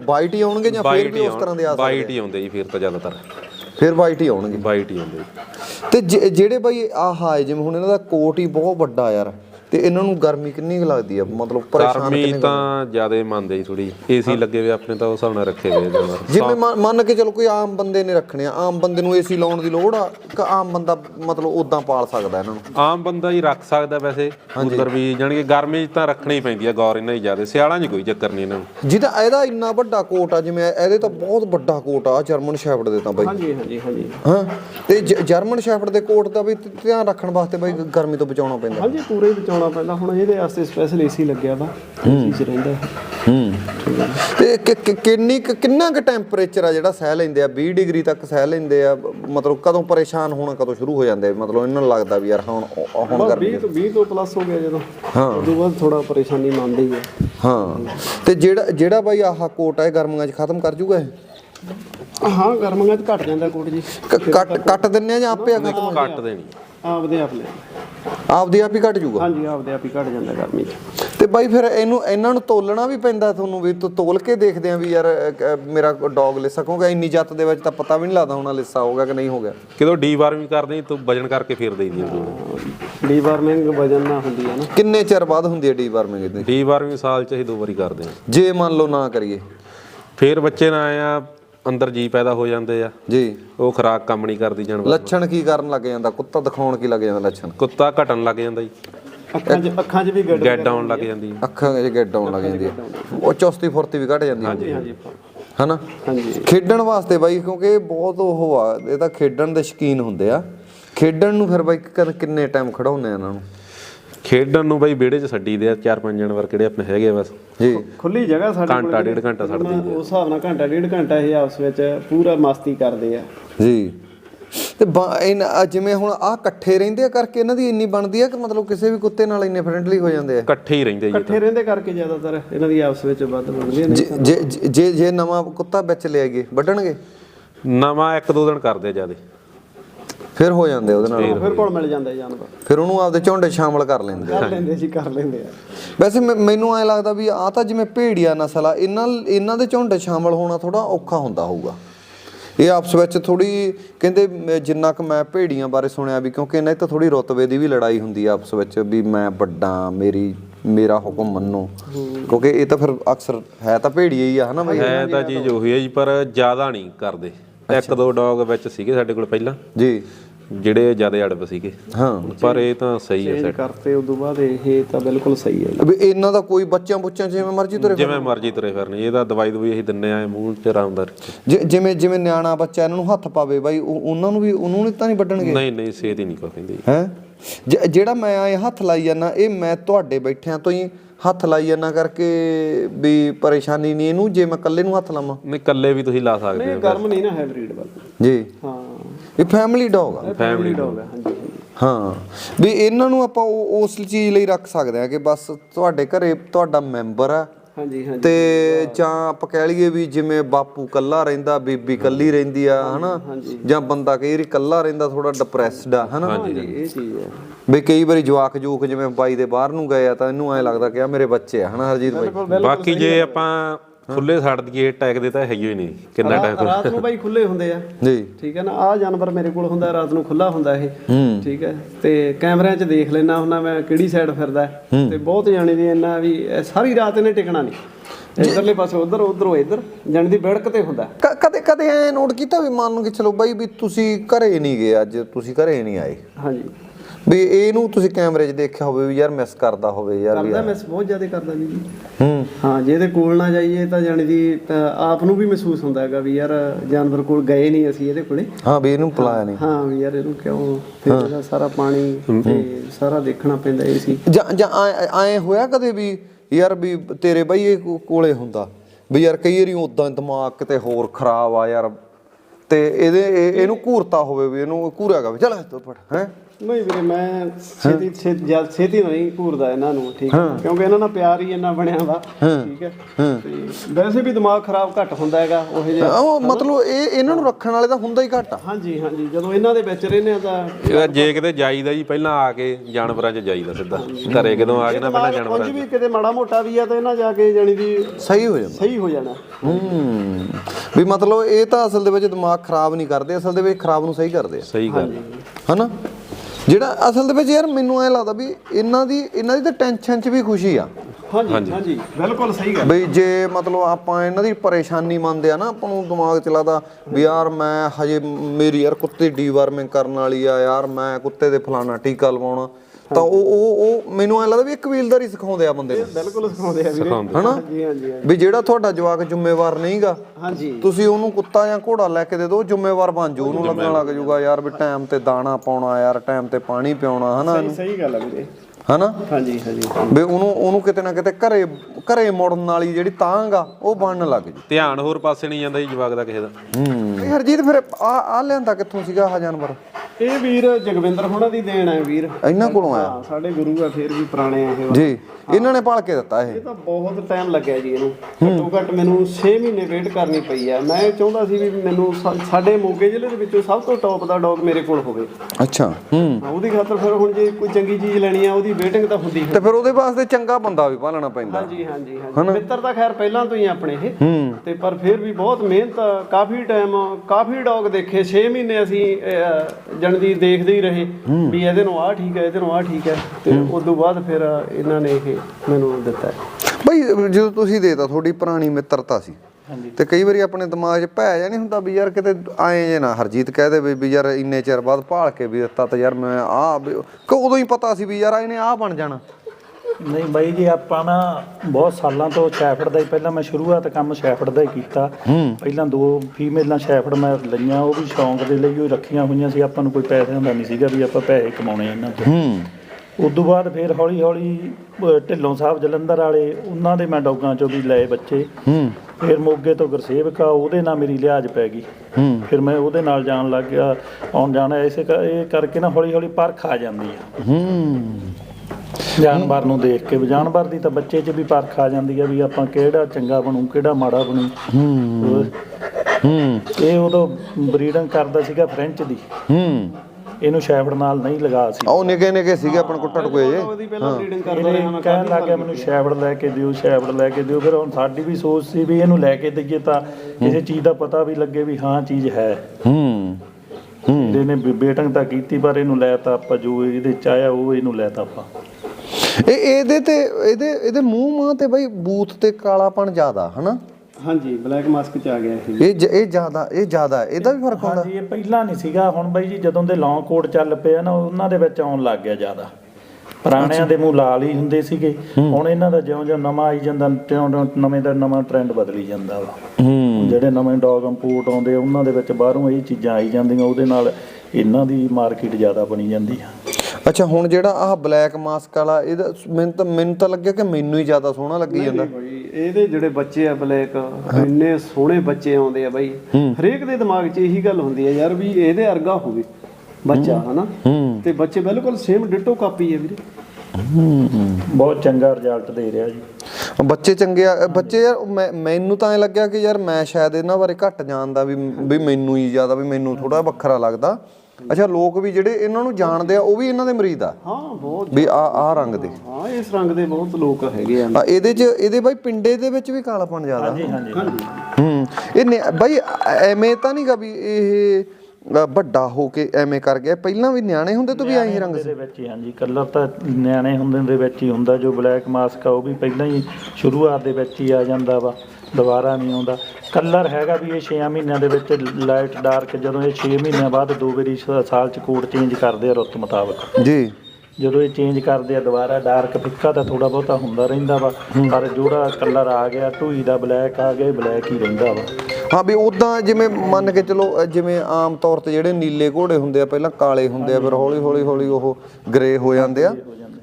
ਵਾਈਟ ਹੀ ਆਉਣਗੇ ਜਾਂ ਫਿਰ ਵੀ ਹੀ ਉਸ ਤਰ੍ਹਾਂ ਦੇ ਆ ਵਾਈਟ ਹੀ ਆਉਂਦੇ ਜੀ ਫਿਰ ਤਾਂ ਜ਼ਿਆਦਾਤਰ? ਫਿਰ ਵਾਈਟ ਹੀ ਆਉਣਗੇ। ਵਾਈਟ ਹੀ ਆਉਂਦੇ। ਤੇ ਜਿਹੜੇ ਬਾਈ ਆਹ ਹੈ ਜਿਵੇਂ ਹੁਣ ਇਹਨਾਂ ਦਾ ਕੋਟ ਹੀ ਬਹੁਤ ਵੱਡਾ ਯਾਰ। ਤੇ ਇਹਨਾਂ ਨੂੰ ਗਰਮੀ ਕਿੰਨੀ ਕੁ ਲੱਗਦੀ ਆ? ਮਤਲਬ ਪਰੇਸ਼ਾਨ ਗਰਮੀ ਕਿੰਨੇ ਕੁ- ਤਾਂ ਜ਼ਿਆਦਾ ਮੰਨਦੇ ਜੀ ਥੋੜੀ ਏਸੀ ਲੱਗੇ ਹੋਏ ਆਪਣੇ ਤਾਂ ਉਸ ਹਿਸਾਬ ਨਾਲ ਰੱਖੇ ਹੋਏ ਜਾਨਵਰ ਜਿਵੇਂ ਮੰਨ- ਕੇ ਚਲੋ ਕੋਈ ਆਮ ਬੰਦੇ ਨੇ ਰੱਖਣੇ ਆ ਆਮ ਬੰਦੇ ਨੂੰ ਏਸੀ ਲਾਉਣ ਦੀ ਲੋੜ ਆ ਕਿ ਆਮ ਬੰਦਾ ਮਤਲਬ ਉਦਾਂ ਪਾਲ ਸਕਦਾ ਇਹਨਾਂ ਨੂੰ? ਆਮ ਬੰਦਾ ਹੀ ਰੱਖ ਸਕਦਾ ਵੈਸੇ ਉਧਰ ਵੀ ਜਾਣੀ ਕਿ ਗਰਮੀ 'ਚ ਤਾਂ ਰੱਖਣੀ ਪੈਂਦੀ ਆ ਗੌਰ ਇਹਨਾਂ ਹੀ ਜ਼ਿਆਦਾ। ਸਿਆਲਾਂ 'ਚ ਕੋਈ ਚੱਕਰ ਨਹੀਂ ਇਹਨਾਂ ਨੂੰ। ਜਿਹਦਾ ਇਹਦਾ ਇੰਨਾ ਵੱਡਾ ਕੋਟ ਆ ਜਿਵੇਂ ਇਹਦੇ ਤਾਂ ਬਹੁਤ ਵੱਡਾ ਕੋਟ ਆ ਜਰਮਨ ਸ਼ੈਫਰਡ ਦੇ ਤਾਂ ਬਾਈ। ਹਾਂਜੀ ਹਾਂਜੀ ਹਾਂਜੀ। ਹਾਂ ਤੇ ਜਰਮਨ ਸ਼ੈਫਰਡ ਦੇ ਕੋਟ ਦਾ ਵੀ ਧਿਆਨ ਰੱਖਣ ਵਾਸਤੇ ਬਾਈ ਗਰਮੀ ਤੋਂ ਬਚਾਉਣਾ ਪੈਂਦਾ। ਹਾਂਜੀ ਪੂਰੇ ਹੀ ਬਚਾਉਣਾ ਪੈਂਦਾ ਹੁਣ ਇਹਦੇ ਵਾਸਤੇ ਸਪੈਸ਼ਲ ਏਸੀ ਲੱਗਿਆ ਵਾ ਏਸੀ ਚ ਰਹਿੰਦਾ। ਹੂੰ। ਤੇ ਕਿ- ਕਿ- ਕਿੰਨੀ ਕੁ- ਕਿੰਨਾ ਕੁ ਟੈਂਪਰੇਚਰ ਆ ਜਿਹੜਾ ਸਹਿ ਲੈਂਦੇ ਆ? 20 ਡਿਗਰੀ ਤੱਕ ਸਹਿ ਲੈਂਦੇ ਆ? ਮਤਲਬ ਕਦੋਂ ਪਰੇਸ਼ਾਨ ਹੋਣਾ ਕਦੋਂ ਸ਼ੁਰੂ ਹੋ ਜਾਂਦੇ ਆ? ਮਤਲਬ ਇਹਨਾਂ ਨੂੰ ਲੱਗਦਾ ਵੀ ਯਾਰ ਹੁਣ ਹੁਣ ਬਸ ਗਰਮੀ 20 ਤੋਂ 20 ਤੋਂ ਪਲੱਸ ਹੋ ਗਿਆ ਜਦੋਂ। ਹਾਂ। ਉਦੋਂ ਬਾਅਦ ਥੋੜਾ ਪਰੇਸ਼ਾਨੀ ਮੰਨਦੇ ਹੀ ਆ। ਹਾਂ। ਤੇ ਜਿਹੜਾ ਜਿਹੜਾ ਬਾਈ ਆਹ ਕੋਟ ਆ ਇਹ ਗਰਮੀਆਂ 'ਚ ਖਤਮ ਕਰ ਜੂਗਾ ਇਹ? ਹਾਂ ਗਰਮੀਆਂ 'ਚ ਘਟ ਜਾਂਦਾ ਕੋਟ ਜੀ। ਕ- ਕੱਟ ਕੱਟ ਦਿੰਨੇ ਆ ਜਾਂ ਆਪੇ ਆ ਖਤਮ? ਕੱਟ ਦੇਣੀ ਆਪਦੇ ਆਪ ਲੈ। ਆਪਦੀ ਆਪ ਹੀ ਘਟ ਜੂਗਾ ਹਾਂਜੀ ਆਪਦੇ ਆਪ ਹੀ ਘਟ ਜਾਂਦਾ ਗਰਮੀ 'ਚ। ਤੇ ਬਾਈ ਫਿਰ ਇਹਨੂੰ ਇਹਨਾਂ ਨੂੰ ਤੋਲਣਾ ਵੀ ਪੈਂਦਾ ਤੁਹਾਨੂੰ ਵੀ? ਤੂੰ ਤੋਲ ਕੇ ਦੇਖਦੇ ਆ ਵੀ ਯਾਰ ਅ, ਮੇਰਾ ਡੌਗ ਲਿੱਸਾ ਕਿਉਂਕਿ ਇੰਨੀ ਜੱਤ ਦੇ ਵਿੱਚ ਤਾਂ ਪਤਾ ਵੀ ਨਹੀਂ ਲੱਗਦਾ ਹੋਣਾ ਲਿੱਸਾ ਹੋਗਾ ਕਿ ਨਹੀਂ ਹੋ ਗਿਆ। ਕਿਦੋਂ ਡੀ ਵਾਰਮਿੰਗ ਕਰਦੇ ਤੂੰ ਵਜਨ ਕਰਕੇ ਫੇਰ ਦੇਈਦੀ ਆ ਡੀਵਾਰਮਿੰਗ ਵਜਨ ਨਾ ਹੁੰਦੀ ਹੈ ਨਾ। ਕਿੰਨੇ ਚਿਰ ਬਾਅਦ ਹੁੰਦੀ ਹੈ ਡੀਵਾਰਮਿੰਗ ਦੀ ਡੀ ਵਾਰਮਿੰਗ ਸਾਲ 'ਚ ਅਸੀਂ ਦੋ ਵਾਰੀ ਕਰਦੇ ਆ ਜੇ ਮੰਨ ਲਓ ਨਾ ਕਰੀਏ। ਫੇਰ ਬੱਚੇ ਨਾ ਆਏ ਆ ਅੰਦਰ ਜੀ ਪੈਦਾ ਹੋ ਜਾਂਦੇ ਆ। ਜੀ। ਉਹ ਖੁਰਾਕ ਕੰਮ ਨਹੀਂ ਕਰਦੀ ਜਾਨਵਰ ਲੱਛਣ ਕੀ ਕਰਨ ਲੱਗ ਜਾਂਦਾ? ਕੁੱਤਾ ਦਿਖਾਉਣ ਕੀ ਲੱਗ ਜਾਂਦਾ ਲੱਛਣ? ਕੁੱਤਾ ਘਟਣ ਲੱਗ ਜਾਂਦਾ ਜੀ। ਅੱਖਾਂ 'ਚ ਅੱਖਾਂ 'ਚ ਵੀ ਗੱਡ ਗੈਡ ਆਉਣ ਲੱਗ ਜਾਂਦੀ ਹੈ। ਅੱਖਾਂ ਵਿੱਚ ਗੱਡ ਆਉਣ ਲੱਗ ਜਾਂਦੀ ਹੈ। ਉਹ ਚੁਸਤੀ ਫੁਰਤੀ ਵੀ ਘਟ ਜਾਂਦੀ ਹੈ। ਹਾਂਜੀ। ਹਨਾ? ਹਾਂਜੀ। ਖੇਡਣ ਵਾਸਤੇ ਬਾਈ ਕਿਉਂਕਿ ਇਹ ਬਹੁਤ ਉਹ ਆ ਇਹ ਤਾਂ ਖੇਡਣ ਦੇ ਸ਼ੌਕੀਨ ਹੁੰਦੇ ਆ। ਖੇਡਣ ਨੂੰ ਫਿਰ ਬਾਈ ਕਦ ਕਿੰਨੇ ਟਾਈਮ ਖੜਾਉਂਦੇ ਆ ਇਹਨਾਂ ਨੂੰ? ਖੇਡਣ ਨੂੰ ਬਈ ਵਿਹੜੇ 'ਚ ਛੱਡੀ ਦੇ ਆ ਚਾਰ ਪੰਜ ਜਾਨਵਰ ਕਿਹੜੇ ਆਪਣੇ ਹੈਗੇ ਆ ਬਸ। ਜੀ। ਖੁੱਲੀ ਜਗ੍ਹਾ ਸਾਡੇ ਕੋਲ ਘੰਟਾ ਡੇਢ ਘੰਟਾ ਛੱਡ ਹੁਣ ਉਸ ਹਿਸਾਬ ਨਾਲ ਘੰਟਾ ਡੇਢ ਘੰਟਾ ਇਹ ਆਪਸ ਵਿੱਚ ਪੂਰਾ ਮਸਤੀ ਕਰਦੇ ਆ। ਜੀ। ਤੇ ਬਾ- ਇਨ- ਆ ਜਿਵੇਂ ਹੁਣ ਆ ਇਕੱਠੇ ਰਹਿੰਦੇ ਆ ਕਰਕੇ ਇਹਨਾਂ ਦੀ ਇੰਨੀ ਬਣਦੀ ਆ ਕਿ ਮਤਲਬ ਕਿਸੇ ਵੀ ਕੁੱਤੇ ਨਾਲ ਇੰਨੇ ਫਰੈਂਡਲੀ ਹੋ ਜਾਂਦੇ ਆ? ਇਕੱਠੇ ਹੀ ਰਹਿੰਦੇ ਜੀ ਇਕੱਠੇ ਰਹਿੰਦੇ ਕਰਕੇ ਜ਼ਿਆਦਾਤਰ ਇਹਨਾਂ ਦੀ ਆਪਸ ਵਿੱਚ ਵੱਧ ਬਣਦੀਆਂ ਨੇ ਜੇ ਜੇ- ਜੇ ਜੇ ਨਵਾਂ ਕੁੱਤਾ ਵਿੱਚ ਲੈ ਗਏ ਵੱਢਣਗੇ? ਨਵਾਂ ਇੱਕ ਦੋ ਦਿਨ ਕਰਦੇ ਜਿਆਦੇ। ਫਿਰ ਹੋ ਜਾਂਦੇ ਉਹਦੇ ਨਾਲ। ਫਿਰ ਕੋਲ ਮਿਲ ਜਾਂਦਾ ਜਾਨਵਰ। ਫਿਰ ਉਹਨੂੰ ਆਪਦੇ ਝੁੰਡੇ ਸ਼ਾਮਲ ਕਰ ਲੈਂਦੇ ਕਰ ਲੈਂਦੇ ਸੀ ਕਰ ਲੈਂਦੇ ਆ। ਵੈਸੇ ਮੈਨੂੰ ਐ ਲੱਗਦਾ ਵੀ ਆ ਤਾਂ ਜਿਵੇਂ ਭੇੜੀਆ ਨਸਲ ਆ ਇਹਨਾਂ ਇਹਨਾਂ ਦੇ ਝੁੰਡ ਸ਼ਾਮਲ ਹੋਣਾ ਥੋੜਾ ਔਖਾ ਹੁੰਦਾ ਹੋਊਗਾ। ਇਹ ਆਪਸ ਵਿੱਚ ਥੋੜੀ ਕਹਿੰਦੇ ਜਿੰਨਾ ਕੁ ਮੈਂ ਭੇੜੀਆਂ ਬਾਰੇ ਸੁਣਿਆ ਵੀ ਕਿਉਂਕਿ ਇਹਨਾਂ ਤਾਂ ਥੋੜੀ ਰੁਤਬੇ ਦੀ ਵੀ ਲੜਾਈ ਹੁੰਦੀ ਆ ਆਪਸ ਵਿੱਚ ਵੀ ਮੈਂ ਵੱਡਾ ਮੇਰੀ ਮੇਰਾ ਹੁਕਮ ਮੰਨੋ। ਕਿਉਂਕਿ ਇਹ ਤਾਂ ਫਿਰ ਅਕਸਰ ਹੈ ਤਾਂ ਭੇੜੀਆ ਹੀ ਆ ਹਨਾ ਬਈ? ਹੈ ਤਾਂ ਚੀਜ਼ ਉਹੀ ਹੈ ਜੀ ਪਰ ਜ਼ਿਆਦਾ ਨਹੀਂ ਕਰਦੇ। ਇੱਕ ਦੋ ਡੌਗ ਵਿੱਚ ਸੀਗੇ ਸਾਡੇ ਕੋਲ ਪਹਿਲਾਂ। ਜੀ। ਜਿਹੜੇ ਜ਼ਿਆਦਾ ਅੜਬ ਸੀਗੇ। ਹਾਂ। ਪਰ ਇਹ ਤਾਂ ਸਹੀ ਹੈ ਚੇਂਜ ਕਰਤੇ ਉਦੋਂ ਬਾਅਦ ਇਹ ਤਾਂ ਬਿਲਕੁਲ ਸਹੀ ਹੈ। ਵੀ ਇਹਨਾਂ ਦਾ ਕੋਈ ਬੱਚਿਆਂ ਬੁੱਚਿਆਂ ਜਿਵੇਂ ਮਰਜ਼ੀ ਤੁਰੇ ਜਿਵੇਂ ਮਰਜ਼ੀ ਤੁਰੇ ਫਿਰਨੇ ਇਹਦਾ ਦਵਾਈ ਦਵਾਈ ਅਸੀਂ ਦਿੰਨੇ ਆ ਮੂੰਹ ਚ ਆਰਾਮਦਾਰ ਜਿਵੇਂ ਜਿਵੇਂ ਨਿਆਣਾ ਬੱਚਾ ਇਹਨਾਂ ਨੂੰ ਹੱਥ ਪਾਵੇ ਬਾਈ ਉਹ- ਉਹਨਾਂ ਨੂੰ ਵੀ ਉਹਨੂੰ ਨਹੀਂ ਤਾਂ ਨਹੀਂ ਵੱਢਣਗੇ? ਨਹੀਂ ਨਹੀਂ ਸੇਧ ਹੀ ਨਹੀਂ ਕੋ ਕਹਿੰਦੀ ਹੈ? ਜਿਹੜਾ ਮੈਂ ਆਏ ਹੱਥ ਲਾਈ ਜਾਂਦਾ ਇਹ ਮੈਂ ਤੁਹਾਡੇ ਬੈਠਿਆਂ ਤੋਂ ਹੀ ਹੱਥ ਲਾਈ ਜਾਂਦਾ ਕਰਕੇ ਵੀ ਪਰੇਸ਼ਾਨੀ ਨਹੀਂ ਇਹਨੂੰ ਜੇ ਮੈਂ ਇਕੱਲੇ ਨੂੰ ਹੱਥ ਲਾਵਾਂ? ਨਹੀਂ ਕੱਲੇ ਵੀ ਤੁਸੀਂ ਲਾ ਸਕਦੇ ਇਹ ਗਰਮ ਨਹੀਂ ਨਾ ਹੈ ਬਰੀਡ ਵੱਲ। ਜੀ। ਹਾਂ। ਇਹ ਫੈਮਿਲੀ ਡੌਗ ਆ। ਫੈਮਿਲੀ ਡੌਗ ਹੈ ਹਾਂਜੀ ਹਾਂ। ਵੀ ਇਹਨਾਂ ਨੂੰ ਆਪਾਂ ਉਸ ਚੀਜ਼ ਲਈ ਰੱਖ ਸਕਦੇ ਆ ਕਿ ਬਸ ਤੁਹਾਡੇ ਘਰੇ ਤੁਹਾਡਾ ਮੈਂਬਰ ਆ ਹਾਂਜੀ ਹਾਂਜੀ ਤੇ ਜਾਂ ਆਪਾਂ ਕਹਿ ਲਈਏ ਵੀ ਜਿਵੇਂ ਬਾਪੂ ਕੱਲਾ ਰਹਿੰਦਾ ਬੀਬੀ ਕੱਲੀ ਰਹਿੰਦੀ ਆ ਹਨਾ? ਜਾਂ ਬੰਦਾ ਕਈ ਵਾਰੀ ਕੱਲਾ ਰਹਿੰਦਾ ਥੋੜਾ ਡਿਪਰੈਸਡ ਆ ਹਨਾ? ਹਾਂਜੀ ਇਹ ਚੀਜ਼ ਹੈ ਵੀ ਕਈ ਵਾਰੀ ਜਵਾਕ ਜੂਕ ਜਿਵੇਂ ਬਾਈ ਦੇ ਬਾਹਰ ਨੂੰ ਗਏ ਆ ਤਾਂ ਇਹਨੂੰ ਐ ਲੱਗਦਾ ਕਿ ਆ ਮੇਰੇ ਬੱਚੇ ਆ ਹਨਾ ਹਰਜੀਤ ਬਾਈ? ਬਾਕੀ ਜੇ ਆਪਾਂ ਖੁੱਲੇ ਛੱਡ ਦਈਏ ਟੈਗ ਦੇ ਤਾਂ ਹੈਗੀ ਹੀ ਨਹੀਂ ਕਿੰਨਾ ਟਾਈਮ ਰਾਤ ਨੂੰ ਬਾਈ ਖੁੱਲੇ ਹੁੰਦੇ ਆ। ਜੀ। ਠੀਕ ਹੈ ਨਾ ਆ ਜਾਨਵਰ ਮੇਰੇ ਕੋਲ ਹੁੰਦਾ ਰਾਤ ਨੂੰ ਖੁੱਲਾ ਹੁੰਦਾ ਇਹ। ਠੀਕ ਹੈ ਤੇ ਕੈਮਰਿਆਂ 'ਚ ਦੇਖ ਲੈਣਾ ਹੁੰਦਾ ਮੈਂ ਕਿਹੜੀ ਸਾਈਡ ਫਿਰਦਾ। ਤੇ ਬਹੁਤ ਜਾਣੇ ਦੀ ਇੰਨਾ ਵੀ ਸਾਰੀ ਰਾਤ ਇਹਨੇ ਟਿਕਣਾ ਨਹੀਂ। ਇਧਰਲੇ ਪਾਸੇ ਉਧਰ ਉਧਰੋਂ ਇਧਰ ਜਾਣੀ ਦੀ ਬਿੜਕ ਤੇ ਹੁੰਦਾ। ਕਦੇ ਕਦੇ ਐ ਨੋਟ ਕੀਤਾ ਵੀ ਮੰਨ ਕੇ ਚਲੋ ਬਾਈ ਵੀ ਤੁਸੀਂ ਘਰੇ ਨਹੀਂ ਗਏ ਅੱਜ ਤੁਸੀਂ ਘਰੇ ਨਹੀਂ ਆਏ। ਹਾਂਜੀ। ਵੀ ਇਹਨੂੰ ਤੁਸੀਂ ਕੈਮਰੇ 'ਚ ਦੇਖਿਆ ਹੋਵੇ ਵੀ ਯਾਰ ਮਿਸ ਕਰਦਾ ਹੋਵੇ ਯਾਰ ਵੀ ਕਰਦਾ ਮੈਂ ਬਹੁਤ ਜ਼ਿਆਦਾ ਕਰਦਾ ਵੀ ਜੀ। ਹੂੰ। ਹਾਂ ਜੇ ਇਹਦੇ ਕੋਲ ਨਾ ਜਾਈਏ ਤਾਂ ਜਾਣੀ ਦੀ ਤਾਂ ਆਪ ਨੂੰ ਵੀ ਮਹਿਸੂਸ ਹੁੰਦਾ ਹੈਗਾ ਵੀ ਯਾਰ ਜਾਨਵਰ ਕੋਲ ਗਏ ਨਹੀਂ ਅਸੀਂ ਇਹਦੇ ਕੋਲੇ। ਹਾਂ ਵੀ ਇਹਨੂੰ ਪਲਾਇਆ ਨਹੀਂ। ਹਾਂ ਵੀ ਯਾਰ ਇਹਨੂੰ ਕਿਉਂ? ਫਿਰ ਇਹਦਾ ਸਾਰਾ ਪਾਣੀ ਤੇ ਸਾਰਾ ਦੇਖਣਾ ਪੈਂਦਾ ਇਹ ਸੀ। ਜਾਂ ਜਾਂ ਐ ਹੋਇਆ ਕਦੇ ਵੀ ਯਾਰ ਵੀ ਤੇਰੇ ਬਈ ਇਹ ਕੋ- ਕੋਲੇ ਹੁੰਦਾ? ਵੀ ਯਾਰ ਕਈ ਵਾਰੀ ਉਦਾਂ ਦਿਮਾਗ ਕਿਤੇ ਹੋਰ ਖਰਾਬ ਆ ਯਾਰ। ਤੇ ਇਹਦੇ ਇਹ- ਇਹਨੂੰ ਘੂਰਤਾ ਹੋਵੇ ਵੀ ਇਹਨੂੰ ਘੂਰਿਆਗਾ ਵੀ ਚੱਲ ਤੋ ਪੜ ਹੈ? ਨਹੀਂ ਵੀਰੇ ਮੈਂ ਛੇਤੀ ਛੇਤੀ ਜਦ ਛੇਤੀ ਨਹੀਂ ਘੂਰਦਾ ਇਹਨਾਂ ਨੂੰ ਠੀਕ ਹੈ। ਕਿਉਂਕਿ ਇਹਨਾਂ ਨਾਲ ਪਿਆਰ ਹੀ ਇੰਨਾ ਬਣਿਆ ਵਾ ਠੀਕ ਹੈ। ਤੇ ਵੈਸੇ ਵੀ ਦਿਮਾਗ ਖਰਾਬ ਘੱਟ ਹੁੰਦਾ ਹੈਗਾ ਉਹ ਜਿਹਾ ਉਹ ਮਤਲਬ ਇਹ ਇਹਨਾਂ ਨੂੰ ਰੱਖਣ ਵਾਲੇ ਤਾਂ ਹੁੰਦਾ ਹੀ ਘੱਟ ਆ। ਹਾਂਜੀ ਹਾਂਜੀ ਜਦੋਂ ਇਹਨਾਂ ਦੇ ਵਿੱਚ ਰਹਿੰਦੇ ਆ ਤਾਂ ਇਹਦਾ ਜੇ ਕਿਤੇ ਜਾਈਦਾ ਜੀ ਪਹਿਲਾਂ ਆ ਕੇ ਜਾਨਵਰਾਂ 'ਚ ਜਾਈਦਾ ਸਿੱਧਾ। ਘਰੇ ਕਦੋਂ ਆ ਕੇ ਨਾ ਪਹਿਲਾਂ ਜਾਨਵਰਾਂ ਉਂਝ ਵੀ ਕਿਤੇ ਮਾੜਾ ਮੋਟਾ ਵੀ ਆ ਤਾਂ ਇਹਨਾਂ ਜਾ ਕੇ ਜਾਣੀ ਦੀ ਸਹੀ ਹੋ ਜਾਂਦਾ। ਸਹੀ ਹੋ ਜਾਣਾ। ਹੂੰ। ਵੀ ਮਤਲਬ ਇਹ ਤਾਂ ਅਸਲ ਦੇ ਵਿੱਚ ਦਿਮਾਗ ਖਰਾਬ ਨਹੀਂ ਕਰਦੇ ਅਸਲ ਦੇ ਵਿੱਚ ਖਰਾਬ ਨੂੰ ਸਹੀ ਕਰਦੇ ਆ। ਸਹੀ ਗੱਲ ਹਨਾ? ਜਿਹੜਾ ਅਸਲ ਦੇ ਵਿੱਚ ਯਾਰ ਮੈਨੂੰ ਐ ਲੱਗਦਾ ਵੀ ਇਹਨਾਂ ਦੀ ਇਹਨਾਂ ਦੀ ਤਾਂ ਟੈਨਸ਼ਨ 'ਚ ਵੀ ਖੁਸ਼ੀ ਆ। ਹਾਂਜੀ ਹਾਂਜੀ। ਬਿਲਕੁਲ ਸਹੀ ਗੱਲ। ਬਈ ਜੇ ਮਤਲਬ ਆਪਾਂ ਇਹਨਾਂ ਦੀ ਪਰੇਸ਼ਾਨੀ ਮੰਨਦੇ ਆ ਨਾ ਆਪਾਂ ਨੂੰ ਦਿਮਾਗ 'ਚ ਲੱਗਦਾ ਵੀ ਯਾਰ ਮੈਂ ਹਜੇ ਮੇਰੀ ਯਾਰ ਕੁੱਤੇ ਡੀਵਾਰਮਿੰਗ ਕਰਨ ਵਾਲੀ ਆ ਯਾਰ ਮੈਂ ਕੁੱਤੇ ਦੇ ਫਲਾਣਾ ਟੀਕਾ ਲਵਾਉਣਾ। ਤਾਂ ਉਹ ਉਹ ਉਹ ਮੈਨੂੰ ਐ ਲੱਗਦਾ ਵੀ ਇੱਕ ਕਬੀਲਦਾਰੀ ਸਿਖਾਉਂਦੇ ਆ ਬੰਦੇ ਨੂੰ। ਬਿਲਕੁਲ ਸਿਖਾਉਂਦੇ ਆ ਵੀਰੇ। ਹਨਾ? ਹਾਂਜੀ ਹਾਂਜੀ ਵੀ ਜਿਹੜਾ ਤੁਹਾਡਾ ਜਵਾਕ ਜ਼ਿੰਮੇਵਾਰ ਨਹੀਂਗਾ ਹਾਂਜੀ। ਤੁਸੀਂ ਉਹਨੂੰ ਕੁੱਤਾ ਜਾਂ ਘੋੜਾ ਲੈ ਕੇ ਦੇ ਦਿਓ ਜ਼ਿੰਮੇਵਾਰ ਬਣ ਜਾਊ। ਉਹਨੂੰ ਲੱਗਣ ਲੱਗ ਜਾਊਗਾ ਯਾਰ ਵੀ ਟਾਈਮ ਤੇ ਦਾਣਾ ਪਾਉਣਾ ਯਾਰ ਟਾਈਮ ਤੇ ਪਾਣੀ ਪਿਆਉਣਾ ਹਨਾ ਸਹੀ ਸਹੀ ਗੱਲ ਆ ਵੀਰੇ। ਹਨਾ? ਹਾਂਜੀ ਹਾਂਜੀ। ਵੀ ਉਹਨੂੰ ਉਹਨੂੰ ਕਿਤੇ ਨਾ ਕਿਤੇ ਘਰੇ ਘਰੇ ਮੁੜਨ ਵਾਲੀ ਜਿਹੜੀ ਤਾਂਗ ਆ ਉਹ ਬਣਨ ਲੱਗ ਜੂ ਧਿਆਨ ਹੋਰ ਪਾਸੇ ਨਹੀਂ ਜਾਂਦਾ ਜੀ ਜਵਾਕ ਦਾ ਕਿਸੇ ਦਾ। ਹੂੰ। ਹਰਜੀਤ ਫਿਰ ਆ ਆ ਲਿਆਂਦਾ ਕਿੱਥੋਂ ਸੀਗਾ ਆਹ ਜਾਨਵਰ? ਇਹ ਵੀਰ ਜਗਵਿੰਦਰ ਹੋਣਾ ਦੀ ਦੇਣ ਹੈ ਵੀਰ। ਇਹਨਾਂ ਕੋਲੋਂ ਆਇਆ? ਹਾਂ ਸਾਡੇ ਗੁਰੂ ਆ ਫੇਰ ਵੀ ਪੁਰਾਣੇ ਆ ਇਹ ਜੀ ਇਹਨਾਂ ਨੇ ਪਾਲ ਕੇ ਦਿੱਤਾ ਇਹ। ਇਹ ਤਾਂ ਬਹੁਤ ਟਾਈਮ ਲੱਗਿਆ ਜੀ ਇਹਨੂੰ। ਘੱਟੋ ਘੱਟ ਮੈਨੂੰ 6 ਮਹੀਨੇ ਵੇਟ ਕਰਨੀ ਪਈ ਆ। ਮੈਂ ਚਾਹੁੰਦਾ ਸੀ ਵੀ ਮੈਨੂੰ ਸਾ- ਸਾਡੇ ਮੋਗੇ ਜ਼ਿਲ੍ਹੇ ਦੇ ਵਿੱਚੋਂ ਸਭ ਤੋਂ ਟੌਪ ਦਾ ਡੌਗ ਮੇਰੇ ਕੋਲ ਹੋਵੇ। ਅੱਛਾ ਹੂੰ। ਹਾਂ, ਉਹਦੀ ਖਾਤਰ ਫਿਰ ਹੁਣ ਜੇ ਕੋਈ ਚੰਗੀ ਚੀਜ਼ ਲੈਣੀ ਆ ਉਹਦੀ ਵੇਟਿੰਗ ਤਾਂ ਹੁੰਦੀ ਹੈ। ਤੇ ਫਿਰ ਉਹਦੇ ਵਾਸਤੇ ਚੰਗਾ ਬੰਦਾ ਵੀ ਪਾਲਣਾ ਪੈਂਦਾ। ਹਾਂਜੀ ਹਾਂਜੀ ਹਾਂਜੀ। ਮਿੱਤਰ ਤਾਂ ਖੈਰ ਪਹਿਲਾਂ ਤੋਂ ਹੀ ਆਪਣੇ ਇਹ। ਤੇ ਪਰ ਫਿਰ ਵੀ ਬਹੁਤ ਮਿਹਨਤ ਕਾਫੀ ਟਾਈਮ ਕਾਫੀ ਡੌਗ ਦੇਖੇ। 6 ਮਹੀਨੇ ਅਸੀਂ ਜਣ ਦੀ ਦੇਖਦੇ ਹੀ ਰਹੇ ਵੀ ਇਹਦੇ ਨੂੰ ਆਹ ਠੀਕ ਹੈ ਇਹਦੇ ਨੂੰ ਆਹ ਠੀਕ ਹੈ ਤੇ ਉਸ ਤੋਂ ਬਾਅਦ ਫਿਰ ਇਹਨਾਂ ਨੇ ਇਹ ਮੈਨੂੰ ਦਿੱਤਾ। ਬਈ ਜਦੋਂ ਤੁਸੀਂ ਦੇਤਾ ਤੁਹਾਡੀ ਪੁਰਾਣੀ ਮਿੱਤਰਤਾ ਸੀ। ਤੇ ਕਈ ਵਾਰੀ ਆਪਣੇ ਦਿਮਾਗ 'ਚ ਭੈ ਜਾ ਨਹੀਂ ਹੁੰਦਾ ਵੀ ਯਾਰ ਕਿਤੇ ਆਏ ਜੇ ਨਾ ਹਰਜੀਤ ਕਹਿ ਦੇ ਵੀ ਯਾਰ ਇੰਨੇ ਚਿਰ ਬਾਅਦ ਭਾਲ ਕੇ ਵੀ ਦਿੱਤਾ ਤਾਂ ਯਾਰ ਮੈਂ ਆ ਕਿ ਉਦੋਂ ਹੀ ਪਤਾ ਸੀ ਵੀ ਯਾਰ ਇਹਨੇ ਆ ਬਣ ਜਾਣਾ। ਨਹੀਂ ਬਾਈ ਜੀ ਆਪਾਂ ਨਾ ਬਹੁਤ ਸਾਲਾਂ ਤੋਂ ਸ਼ੈਫਰਡ ਦਾ ਹੀ ਪਹਿਲਾਂ ਮੈਂ ਸ਼ੁਰੂਆਤ ਕੰਮ ਸ਼ੈਫਰਡ ਦਾ ਹੀ ਕੀਤਾ। ਪਹਿਲਾਂ ਦੋ ਫੀਮੇਲਾਂ ਸ਼ੈਫਰਡ ਮੈਂ ਲਈਆਂ ਉਹ ਵੀ ਸ਼ੌਂਕ ਦੇ ਲਈ ਉਹ ਰੱਖੀਆਂ ਹੋਈਆਂ ਸੀ ਆਪਾਂ ਨੂੰ ਕੋਈ ਪੈਸਿਆਂ ਦਾ ਨਹੀਂ ਸੀਗਾ ਵੀ ਆਪਾਂ ਪੈਸੇ ਕਮਾਉਣੇ ਇਹਨਾਂ ਤੋਂ। ਉਦੋਂ ਬਾਅਦ ਫਿਰ ਹੌਲੀ ਹੌਲੀ ਢਿੱਲੋਂ ਸਾਹਿਬ ਜਲੰਧਰ ਵਾਲੇ ਉਹਨਾਂ ਦੇ ਮੈਂ ਡੌਗਾਂ ਚੋਂ ਵੀ ਲਏ ਬੱਚੇ। ਫਿਰ ਮੋਗੇ ਤੋਂ ਗੁਰਸੇਵਕ ਉਹਦੇ ਨਾਲ ਮੇਰੀ ਲਿਹਾਜ਼ ਪੈ ਗਈ। ਫਿਰ ਮੈਂ ਉਹਦੇ ਨਾਲ ਜਾਣ ਲੱਗ ਗਿਆ ਆਉਣ ਜਾਣਾ ਇਸੇ ਇਹ ਕਰਕੇ ਨਾ ਹੌਲੀ ਹੌਲੀ ਪਰਖ ਆ ਜਾਂਦੀ ਆ। ਹੂੰ। ਜਾਨਵਰ ਨੂੰ ਦੇਖ ਕੇ ਵੀ ਜਾਨਵਰ ਦੀ ਤਾਂ ਬੱਚੇ 'ਚ ਵੀ ਪਰਖ ਆ ਜਾਂਦੀ ਆ ਵੀ ਆਪਾਂ ਕਿਹੜਾ ਚੰਗਾ ਬਣੂ ਕਿਹੜਾ ਮਾੜਾ ਬਣੂ। ਹੂੰ ਹੂੰ। ਇਹ ਉਦੋਂ ਬਰੀਡਿੰਗ ਕਰਦਾ ਸੀਗਾ ਫ੍ਰੈਂਚ ਦੀ। ਹੂੰ। ਇਹਨੂੰ ਸ਼ੈਫਰਡ ਨਾਲ ਨਹੀਂ ਲਗਾ ਸੀ। ਉਹ ਨਿੱਕੇ ਨਿੱਕੇ ਸੀਗੇ ਆਪਣੇ ਕੋਲ ਟਟਕੋਏ ਜੇ। ਉਹਦੀ ਪਹਿਲਾਂ ਬਰੀਡਿੰਗ ਕਰਦਾ ਰਿਹਾ ਮੈਂ ਕਹਿਣ ਮੈਨੂੰ ਸ਼ੈਫਰਡ ਲੈ ਕੇ ਦਿਓ ਸ਼ੈਫਰਡ ਲੈ ਕੇ ਦਿਓ। ਫਿਰ ਹੁਣ ਸਾਡੀ ਵੀ ਸੋਚ ਸੀ ਵੀ ਇਹਨੂੰ ਲੈ ਕੇ ਦਈਏ ਤਾਂ ਕਿਸੇ ਚੀਜ਼ ਦਾ ਪਤਾ ਵੀ ਲੱਗੇ ਵੀ ਹਾਂ ਚੀਜ਼ ਹੈ। ਹੂੰ ਹੂੰ। ਇਹਨੇ ਬੇਟੰਗ ਤਾਂ ਕੀਤੀ ਪਰ ਇਹਨੂੰ ਲੈ ਤਾਂ ਆਪਾਂ ਜੋ ਇਹਦੇ ਚ ਆਇਆ ਉਹ ਇਹਨੂੰ ਲੈ ਤਾਂ ਆਪਾਂ। ਇਹ ਇਹਦੇ ਤੇ ਇਹਦੇ ਇਹਦੇ ਮੂੰਹ ਮਾਂ ਤੇ ਬਈ ਬੂਥ ਤੇ ਕਾਲਾਪਣ ਜ਼ਿਆਦਾ ਹਨਾ? ਹਾਂਜੀ ਬਲੈਕ ਮਾਸਕ ਚ ਆ ਗਿਆ ਇਹ। ਇਹ ਜ- ਇਹ ਜ਼ਿਆਦਾ ਇਹ ਜ਼ਿਆਦਾ ਇਹਦਾ ਵੀ ਫ਼ਰਕ ਹੁੰਦਾ? ਹਾਂਜੀ ਇਹ ਪਹਿਲਾਂ ਨਹੀਂ ਸੀਗਾ ਹੁਣ ਬਾਈ ਜੀ ਜਦੋਂ ਦੇ ਲੌਂਗ ਕੋਟ ਚੱਲ ਪਏ ਆ ਨਾ ਉਹਨਾਂ ਦੇ ਵਿੱਚ ਆਉਣ ਲੱਗ ਗਿਆ ਜ਼ਿਆਦਾ। ਪੁਰਾਣਿਆਂ ਦੇ ਮੂੰਹ ਲਾਲ ਹੀ ਹੁੰਦੇ ਸੀਗੇ ਹੁਣ ਇਹਨਾਂ ਦਾ ਜਿਉਂ-ਜਿਉਂ ਨਵਾਂ ਆਈ ਜਾਂਦਾ ਤਿਉਂ-ਤਿਉਂ ਨਵੇਂ ਦਾ ਨਵਾਂ ਟ੍ਰੈਂਡ ਬਦਲੀ ਜਾਂਦਾ ਵਾ। ਹੂੰ। ਜਿਹੜੇ ਨਵੇਂ ਡੌਗ ਇੰਪੋਰਟ ਆਉਂਦੇ ਆ ਉਹਨਾਂ ਦੇ ਵਿੱਚ ਬਾਹਰੋਂ ਇਹ ਚੀਜ਼ਾਂ ਆਈ ਜਾਂਦੀਆਂ ਉਹਦੇ ਨਾਲ ਇਹਨਾਂ ਦੀ ਮਾਰਕੀਟ ਜ਼ਿਆਦਾ ਬਣੀ ਜਾਂਦੀ ਆ। ਅੱਛਾ ਹੁਣ ਜਿਹੜਾ ਆਹ ਬਲੈਕ ਮਾਸਕ ਵਾਲਾ ਇਹਦਾ ਮੈਨੂੰ ਤਾਂ ਮੈਨੂੰ ਤਾਂ ਲੱਗਿਆ ਕਿ ਮੈਨੂੰ ਹੀ ਜ਼ਿਆਦਾ ਸੋਹਣਾ ਲੱਗੀ ਜਾਂਦਾ। ਬਾਈ ਇਹਦੇ ਜਿਹੜੇ ਬੱਚੇ ਆ ਬਲੈਕ ਇੰਨੇ ਸੋਹਣੇ ਬੱਚੇ ਆਉਂਦੇ ਆ ਬਾਈ। ਹਰੇਕ ਦੇ ਦਿਮਾਗ 'ਚ ਇਹੀ ਗੱਲ ਹੁੰਦੀ ਹੈ ਯਾਰ ਵੀ ਇਹਦੇ ਅਰਗਾ ਹੋਵੇ ਬੱਚਾ ਹਨਾ? ਤੇ ਬੱਚੇ ਬਿਲਕੁਲ ਸੇਮ ਡਿਟੋ ਕਾਪੀ ਹੈ ਵੀਰੇ। ਬਹੁਤ ਚੰਗਾ ਰਿਜ਼ਲਟ ਦੇ ਰਿਹਾ ਜੀ। ਬੱਚੇ ਚੰਗੇ ਆ ਬੱਚੇ ਯਾਰ ਮੈਨੂੰ ਤਾਂ ਐ ਲੱਗਿਆ ਕਿ ਯਾਰ ਮੈਂ ਸ਼ਾਇਦ ਇਹਨਾਂ ਬਾਰੇ ਘੱਟ ਜਾਣਦਾ ਵੀ ਵੀ ਮੈਨੂੰ ਹੀ ਜ਼ਿਆਦਾ ਵੀ ਮੈਨੂੰ ਥੋੜਾ ਵੱਖਰਾ ਲੱਗਦਾ। ਅੱਛਾ ਲੋਕ ਵੀ ਜਿਹੜੇ ਇਹਨਾਂ ਨੂੰ ਜਾਣਦੇ ਆ ਉਹ ਵੀ ਇਹਨਾਂ ਦੇ ਮਰੀਦ ਆ? ਹਾਂ ਬਹੁਤ ਵੀ ਆ ਆ ਰੰਗ ਦੇ। ਹਾਂ ਇਸ ਰੰਗ ਦੇ ਬਹੁਤ ਲੋਕ ਹੈਗੇ ਆ। ਇਹਦੇ ਚ ਇਹਦੇ ਬਾਈ ਪਿੰਡੇ ਦੇ ਵਿੱਚ ਵੀ ਕਾਲਾਪਣ ਜ਼ਿਆਦਾ? ਹਾਂਜੀ ਹਾਂਜੀ। ਹੂੰ ਇਹ ਨਿ- ਬਾਈ ਐਵੇਂ ਤਾਂ ਨਹੀਂਗਾ ਵੀ ਇਹ ਵੱਡਾ ਹੋ ਕੇ ਐਵੇਂ ਕਰ ਗਿਆ? ਪਹਿਲਾਂ ਵੀ ਨਿਆਣੇ ਹੁੰਦੇ ਤੋਂ ਵੀ ਐਂ ਹੀ ਰੰਗ ਸੀ? ਦੇ ਵਿੱਚ ਹੀ ਹਾਂਜੀ। ਕਲਰ ਤਾਂ ਨਿਆਣੇ ਹੁੰਦੇ ਦੇ ਵਿੱਚ ਹੀ ਹੁੰਦਾ ਜੋ ਬਲੈਕ ਮਾਸਕ ਆ ਉਹ ਵੀ ਪਹਿਲਾਂ ਹੀ ਸ਼ੁਰੂਆਤ ਦੇ ਵਿੱਚ ਹੀ ਆ ਜਾਂਦਾ ਵਾ। ਦੁਬਾਰਾ ਨਹੀਂ ਆਉਂਦਾ। ਕਲਰ ਹੈਗਾ ਵੀ ਇਹ 6 ਮਹੀਨਿਆਂ ਦੇ ਵਿੱਚ ਲਾਈਟ ਡਾਰਕ ਜਦੋਂ ਇਹ 6 ਮਹੀਨਿਆਂ ਬਾਅਦ ਦੋ ਵਾਰੀ ਸਾਲ ਚ ਕੋਡ ਚੇਂਜ ਕਰਦੇ ਆ ਰੁੱਤ ਮੁਤਾਬਕ। ਜੀ। ਜਦੋਂ ਇਹ ਚੇਂਜ ਕਰਦੇ ਆ ਦੁਬਾਰਾ ਡਾਰਕ ਫਿੱਕਾ ਤਾਂ ਥੋੜਾ ਬਹੁਤਾ ਹੁੰਦਾ ਰਹਿੰਦਾ ਵਾ ਪਰ ਜਿਹੜਾ ਕਲਰ ਆ ਗਿਆ ਢੂਈ ਦਾ ਬਲੈਕ ਆ ਗਿਆ ਬਲੈਕ ਹੀ ਰਹਿੰਦਾ ਵਾ। ਹਾਂ ਵੀ ਉਦਾਂ ਜਿਵੇਂ ਮੰਨ ਕੇ ਚਲੋ ਜਿਵੇਂ ਆਮ ਤੌਰ ਤੇ ਜਿਹੜੇ ਨੀਲੇ ਘੋੜੇ ਹੁੰਦੇ ਆ ਪਹਿਲਾਂ ਕਾਲੇ ਹੁੰਦੇ ਆ ਫਿਰ ਹੌਲੀ ਹੌਲੀ ਹੌਲੀ ਉਹ ਗ੍ਰੇ ਹੋ ਜਾਂਦੇ ਆ।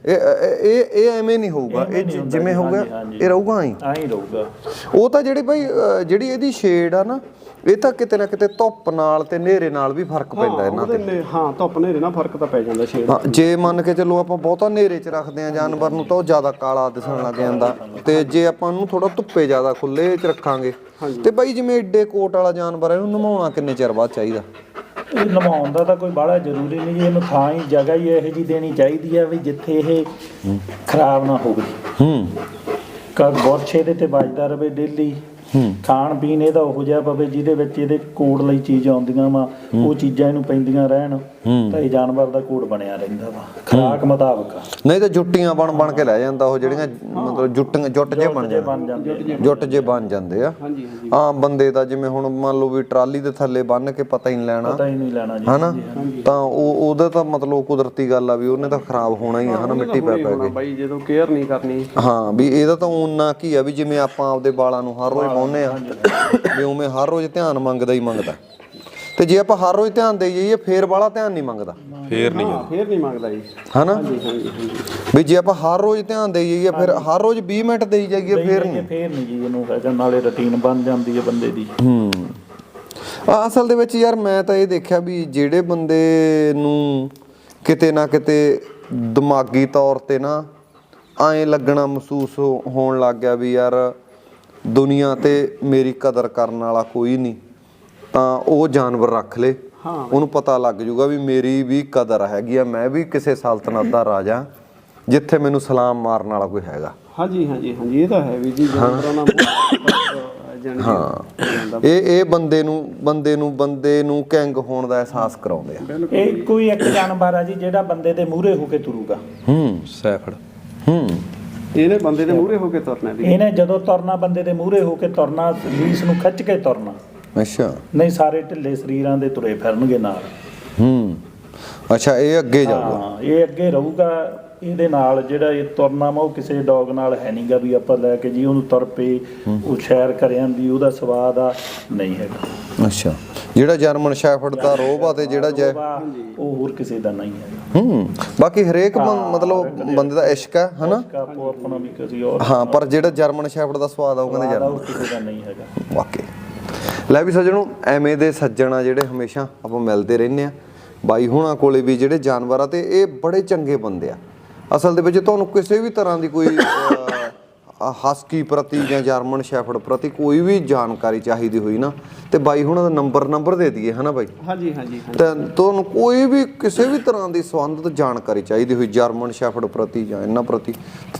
ਇਹ ਇਹ ਇਹ- ਐਵੇਂ ਨਹੀਂ ਹੋਊਗਾ। ਇਹ ਜਿਵੇਂ ਹੋਊਗਾ ਇਹ ਰਹੂਗਾ ਐਂ। ਐਂ ਹੀ ਰਹੂਗਾ। ਉਹ ਤਾਂ ਜਿਹੜੀ ਭਾਈ ਜਿਹੜੀ ਇਹਦੀ ਸ਼ੇਡ ਆ ਨਾ ਇਹ ਤਾਂ ਕਿਤੇ ਨਾ ਕਿਤੇ ਧੁੱਪ ਨਾਲ ਤੇ ਹਨੇਰੇ ਨਾਲ ਵੀ ਫ਼ਰਕ ਪੈਂਦਾ ਇਹਨਾਂ ਤੇ। ਨੇ ਹਾਂ ਧੁੱਪ ਨੇਰੇ ਨਾਲ ਫ਼ਰਕ ਤਾਂ ਪੈ ਜਾਂਦਾ ਸ਼ੇਡ ਹਾਂ ਜੇ ਮੰਨ ਕੇ ਚੱਲੋ ਆਪਾਂ ਬਹੁਤਾ ਹਨੇਰੇ 'ਚ ਰੱਖਦੇ ਆ ਜਾਨਵਰ ਨੂੰ ਤਾਂ ਉਹ ਜ਼ਿਆਦਾ ਕਾਲਾ ਦਿਸਣ ਲੱਗ ਜਾਂਦਾ। ਤੇ ਜੇ ਆਪਾਂ ਉਹਨੂੰ ਥੋੜਾ ਧੁੱਪੇ ਜ਼ਿਆਦਾ ਖੁੱਲੇ 'ਚ ਰੱਖਾਂਗੇ ਤੇ ਬਾਈ ਜਿਵੇਂ ਏਡੇ ਕੋਟ ਵਾਲਾ ਜਾਨਵਰ ਹੈ ਇਹਨੂੰ ਨਮਾਉਣਾ ਕਿੰਨੇ ਚਿਰ ਬਾਅਦ ਚਾਹੀਦਾ? ਇਹ ਨਵਾਉਣ ਦਾ ਤਾਂ ਕੋਈ ਬਾਹਲਾ ਜ਼ਰੂਰੀ ਨਹੀਂ ਜੀ ਇਹਨੂੰ ਥਾਂ ਹੀ ਜਗ੍ਹਾ ਹੀ ਇਹੋ ਜੀ ਦੇਣੀ ਚਾਹੀਦੀ ਆ ਵੀ ਜਿੱਥੇ ਇਹ ਖਰਾਬ ਨਾ ਹੋਵੇ। ਹੂੰ। ਕਦ ਬੋਰਛੇ ਦੇ ਤੇ ਵੱਜਦਾ ਰਵੇ ਡੇਲੀ ਖਾਣ ਪੀਣ ਇਹਦਾ ਉਹੋ ਜਿਹਾ ਪਵੇ ਜਿਹਦੇ ਵਿੱਚ ਇਹਦੇ ਕੋਡ ਲਈ ਚੀਜ਼ ਆਉਂਦੀਆਂ ਵਾ ਉਹ ਚੀਜ਼ਾਂ ਇਹਨੂੰ ਪੈਂਦੀਆਂ ਰਹਿਣ। ਤਾਂ ਇਹ ਜਾਨਵਰ ਦਾ ਕੋਡ ਬਣਿਆ ਰਹਿੰਦਾ ਵਾ। ਖੁਰਾਕ ਮੁਤਾਬਕ। ਨਹੀਂ ਤਾਂ ਜੁੱਟੀਆਂ ਬਣ ਬਣ ਕੇ ਲੈ ਜਾਂਦਾ ਉਹ ਜਿਹੜੀਆਂ ਮਤਲਬ ਜੁੱਟੀਆਂ ਜੁੱਟ ਜੇ ਬਣ ਜਾਂਦੇ। ਜੁੱਟ ਜੇ ਬਣ ਜਾਂਦੇ ਆ। ਹਾਂ ਬੰਦੇ ਦਾ ਜਿਵੇਂ ਹੁਣ ਮੰਨ ਲਓ ਵੀ ਟਰਾਲੀ ਦੇ ਥੱਲੇ ਬੰਨ ਕੇ ਪਤਾ ਹੀ ਨਹੀਂ ਲੈਣਾ। ਪਤਾ ਹੀ ਨਹੀਂ ਲੈਣਾ ਜੀ ਹਨਾ? ਤਾਂ ਉਹ ਉਹਦਾ ਤਾਂ ਮਤਲਬ ਕੁਦਰਤੀ ਗੱਲ ਆ ਵੀ ਉਹਨੇ ਤਾਂ ਖਰਾਬ ਹੋਣਾ ਹੀ ਆ ਹਨਾ? ਮਿੱਟੀ ਪੈ ਪੈ ਕੇ ਬਾਈ ਜਦੋਂ ਕੇਅਰ ਨਹੀਂ ਕਰਨੀ। ਹਾਂ ਵੀ ਇਹਦਾ ਤਾਂ ਉਹਨਾਂ ਕੀ ਆ ਵੀ ਜਿਵੇਂ ਆਪਾਂ ਆਪਦੇ ਵਾਲਾਂ ਨੂੰ ਹਰ ਰੋਜ਼ ਪਾਉਂਦੇ ਆ ਵੀ ਉਵੇਂ ਹਰ ਰੋਜ਼ ਧਿਆਨ ਮੰਗਦਾ ਹੀ ਮੰਗਦਾ। ਤੇ ਜੇ ਆਪਾਂ ਹਰ ਰੋਜ਼ ਧਿਆਨ ਦੇਈ ਜਾਈਏ ਫੇਰ ਵਾਲਾ ਧਿਆਨ ਨਹੀਂ ਮੰਗਦਾ। ਫੇਰ ਨਹੀਂ ਹਾਂ ਫੇਰ ਨਹੀਂ ਮੰਗਦਾ ਜੀ। ਹਨਾ? ਵੀ ਜੇ ਆਪਾਂ ਹਰ ਰੋਜ਼ ਧਿਆਨ ਦੇਈ ਜਾਈਏ ਫਿਰ ਹਰ ਰੋਜ਼ 20 ਮਿੰਟ ਦੇਈ ਜਾਈਏ ਫੇਰ ਨਹੀਂ। ਫੇਰ ਨਹੀਂ ਜੀ ਇਹਨੂੰ ਹੈਗਾ ਨਾਲੇ ਰੁਟੀਨ ਬਣ ਜਾਂਦੀ ਹੈ ਬੰਦੇ ਦੀ। ਹੂੰ। ਅਸਲ ਦੇ ਵਿੱਚ ਯਾਰ ਮੈਂ ਤਾਂ ਇਹ ਦੇਖਿਆ ਵੀ ਜਿਹੜੇ ਬੰਦੇ ਨੂੰ ਕਿਤੇ ਨਾ ਕਿਤੇ ਦਿਮਾਗੀ ਤੌਰ ਤੇ ਨਾ ਐਂ ਲੱਗਣਾ ਮਹਿਸੂਸ ਹੋਣ ਲੱਗ ਗਿਆ ਵੀ ਯਾਰ ਦੁਨੀਆ ਤੇ ਮੇਰੀ ਕਦਰ ਕਰਨ ਵਾਲਾ ਕੋਈ ਨਹੀਂ। ਤਾਂ ਉਹ ਜਾਨਵਰ ਰੱਖ ਲੇ। ਹਾਂ। ਉਹਨੂੰ ਪਤਾ ਲੱਗ ਜਾਊਗਾ ਵੀ ਮੇਰੀ ਵੀ ਕਦਰ ਹੈਗੀ ਆ ਮੈਂ ਵੀ ਕਿਸੇ ਸਲਤਨਤ ਦਾ ਰਾਜਾ ਜਿੱਥੇ ਮੈਨੂੰ ਸਲਾਮ ਮਾਰਨ ਵਾਲਾ ਕੋਈ ਹੈਗਾ। ਹਾਂਜੀ ਹਾਂਜੀ ਹਾਂਜੀ ਇਹ ਤਾਂ ਹੈ ਵੀ ਜੀ ਜਾਨਵਰਾਂ ਨਾਲ ਹਾਂ। ਇਹ ਇਹ ਬੰਦੇ ਨੂੰ ਬੰਦੇ ਨੂੰ ਬੰਦੇ ਨੂੰ ਕਿੰਗ ਹੋਣ ਦਾ ਅਹਿਸਾਸ ਕਰਾਉਂਦੇ ਆ। ਇਹ ਕੋਈ ਇੱਕ ਜਾਨਵਰ ਆ ਜੀ ਜਿਹੜਾ ਬੰਦੇ ਦੇ ਮੂਹਰੇ ਹੋ ਕੇ ਤੁਰੂਗਾ। ਹੂੰ ਸੈਫੜ। ਹੂੰ। ਇਹਨੇ ਬੰਦੇ ਦੇ ਮੂਹਰੇ ਹੋ ਕੇ ਤੁਰਨਾ ਵੀ। ਇਹਨੇ ਜਦੋਂ ਤੁਰਨਾ ਬੰਦੇ ਦੇ ਮੂਹਰੇ ਹੋ ਕੇ ਤੁਰਨਾ ਲੀਸ ਨੂੰ ਖਿੱਚ ਕੇ ਤੁਰਨਾ। ਅੱਛਾ। ਨਹੀਂ ਸਾਰੇ ਢਿੱਲੇ ਸਰੀਰਾਂ ਦੇ ਤੁਰੇ ਫਿਰਨਗੇ ਨਾਲ। ਹੂੰ। ਅੱਛਾ ਇਹ ਅੱਗੇ ਜਾਊਗਾ। ਹਾਂ ਇਹ ਅੱਗੇ ਰਹੂਗਾ। ਇਹਦੇ ਨਾਲ ਜਿਹੜਾ ਇਹ ਤੁਰਨਾ ਵਾ ਉਹ ਕਿਸੇ ਡੌਗ ਨਾਲ ਹੈ ਨਹੀਂਗਾ ਵੀ ਆਪਾਂ ਲੈ ਕੇ ਜੀ ਉਹਨੂੰ ਤੁਰ ਪਏ ਉਹ ਸ਼ੈਰ ਕਰਿਆਂ ਦੀ ਉਹਦਾ ਸਵਾਦ ਆ ਨਹੀਂ ਹੈਗਾ। ਅੱਛਾ। ਜਿਹੜਾ ਜਰਮਨ ਸ਼ੈਫਰਡ ਦਾ ਰੋਬ ਆ ਤੇ ਜਿਹੜਾ ਜੈ ਵਾ, ਉਹ ਹੋਰ ਕਿਸੇ ਦਾ ਨਹੀਂ ਹੈਗਾ। ਹੂੰ। ਬਾਕੀ ਹਰੇਕ ਬੰ- ਮਤਲਬ ਬੰਦੇ ਦਾ ਇਸ਼ਕ ਹੈ ਹਨਾ? ਆਪੋ ਆਪਣਾ ਵੀ ਕਿਸੇ ਹੋਰ ਹਾਂ ਪਰ ਜਿਹੜਾ ਜਰਮਨ ਸ਼ੈਫਰਡ ਦਾ ਸਵਾਦ ਆ ਉਹ ਕਹਿੰਦੇ ਦਾ ਜਰਮਨ। ਉਹ ਕਿਸੇ ਦਾ ਨਹੀਂ ਹੈਗਾ। ਵਾਕਈ। ਲੈ ਵੀ ਸੱਜਣੋ ਐਵੇਂ ਦੇ ਸੱਜਣ ਆ ਜਿਹੜੇ ਹਮੇਸ਼ਾ ਆਪਾਂ ਮਿਲਦੇ ਰਹਿੰਦੇ ਆ। ਬਾਈ ਹੁਣਾਂ ਕੋਲੇ ਵੀ ਜਿਹੜੇ ਜਾਨਵਰ ਤੇ ਇਹ ਬੜੇ ਚੰਗੇ ਬੰਦੇ ਆ। ਅਸਲ ਦੇ ਵਿੱਚ ਤੁਹਾਨੂੰ ਕਿਸੇ ਵੀ ਤਰ੍ਹਾਂ ਦੀ ਕੋਈ ਹਸਕੀ ਪ੍ਰਤੀ ਜਾਂ ਜਰਮਨ ਸ਼ੈਫਰਡ ਪ੍ਰਤੀ ਕੋਈ ਵੀ ਜਾਣਕਾਰੀ ਚਾਹੀਦੀ ਹੋਈ ਨਾ ਤੇ ਬਾਈ ਹੁਣਾਂ ਦਾ ਨੰਬਰ ਨੰਬਰ ਦੇ ਦਈਏ ਹਨਾ ਬਾਈ? ਹਾਂਜੀ ਹਾਂਜੀ ਤਾਂ ਤੁਹਾਨੂੰ ਕੋਈ ਵੀ ਕਿਸੇ ਵੀ ਤਰ੍ਹਾਂ ਦੀ ਸੰਬੰਧਿਤ ਜਾਣਕਾਰੀ ਚਾਹੀਦੀ ਹੋਈ ਜਰਮਨ ਸ਼ੈਫਰਡ ਪ੍ਰਤੀ ਜਾਂ ਇਹਨਾਂ ਪ੍ਰਤੀ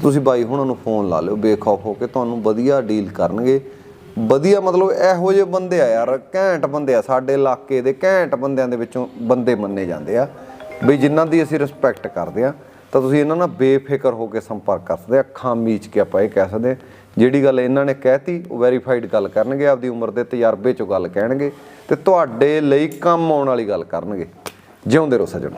ਤੁਸੀਂ ਬਾਈ ਹੁਣਾਂ ਨੂੰ ਫੋਨ ਲਾ ਲਿਓ ਬੇਖੌਫ ਹੋ ਕੇ ਤੁਹਾਨੂੰ ਵਧੀਆ ਡੀਲ ਕਰਨਗੇ। ਵਧੀਆ ਮਤਲਬ ਇਹੋ ਜਿਹੇ ਬੰਦੇ ਆ ਯਾਰ, ਘੈਂਟ ਬੰਦੇ ਆ ਸਾਡੇ ਇਲਾਕੇ ਦੇ, ਘੈਂਟ ਬੰਦਿਆਂ ਦੇ ਵਿੱਚੋਂ ਬੰਦੇ ਮੰਨੇ ਜਾਂਦੇ ਆ। ਵੀ ਜਿਨ੍ਹਾਂ ਦੀ ਅਸੀਂ ਰਿਸਪੈਕਟ ਕਰਦੇ ਆ, ਤਾਂ ਤੁਸੀਂ ਇਹਨਾਂ ਨਾਲ ਬੇਫਿਕਰ ਹੋ ਕੇ ਸੰਪਰਕ ਕਰ ਸਕਦੇ ਆ, ਅੱਖਾਂ ਮੀਚ ਕੇ ਆਪਾਂ ਇਹ ਕਹਿ ਸਕਦੇ ਹਾਂ। ਜਿਹੜੀ ਗੱਲ ਇਹਨਾਂ ਨੇ ਕਹਿਤੀ, ਉਹ ਵੈਰੀਫਾਈਡ ਗੱਲ ਕਰਨਗੇ, ਆਪਦੀ ਉਮਰ ਦੇ ਤਜਰਬੇ ਚੋਂ ਗੱਲ ਕਹਿਣਗੇ, ਤੇ ਤੁਹਾਡੇ ਲਈ ਕੰਮ ਆਉਣ ਵਾਲੀ ਗੱਲ ਕਰਨਗੇ। ਜਿਉਂਦੇ ਰਹੋ ਸੱਜਣੋ।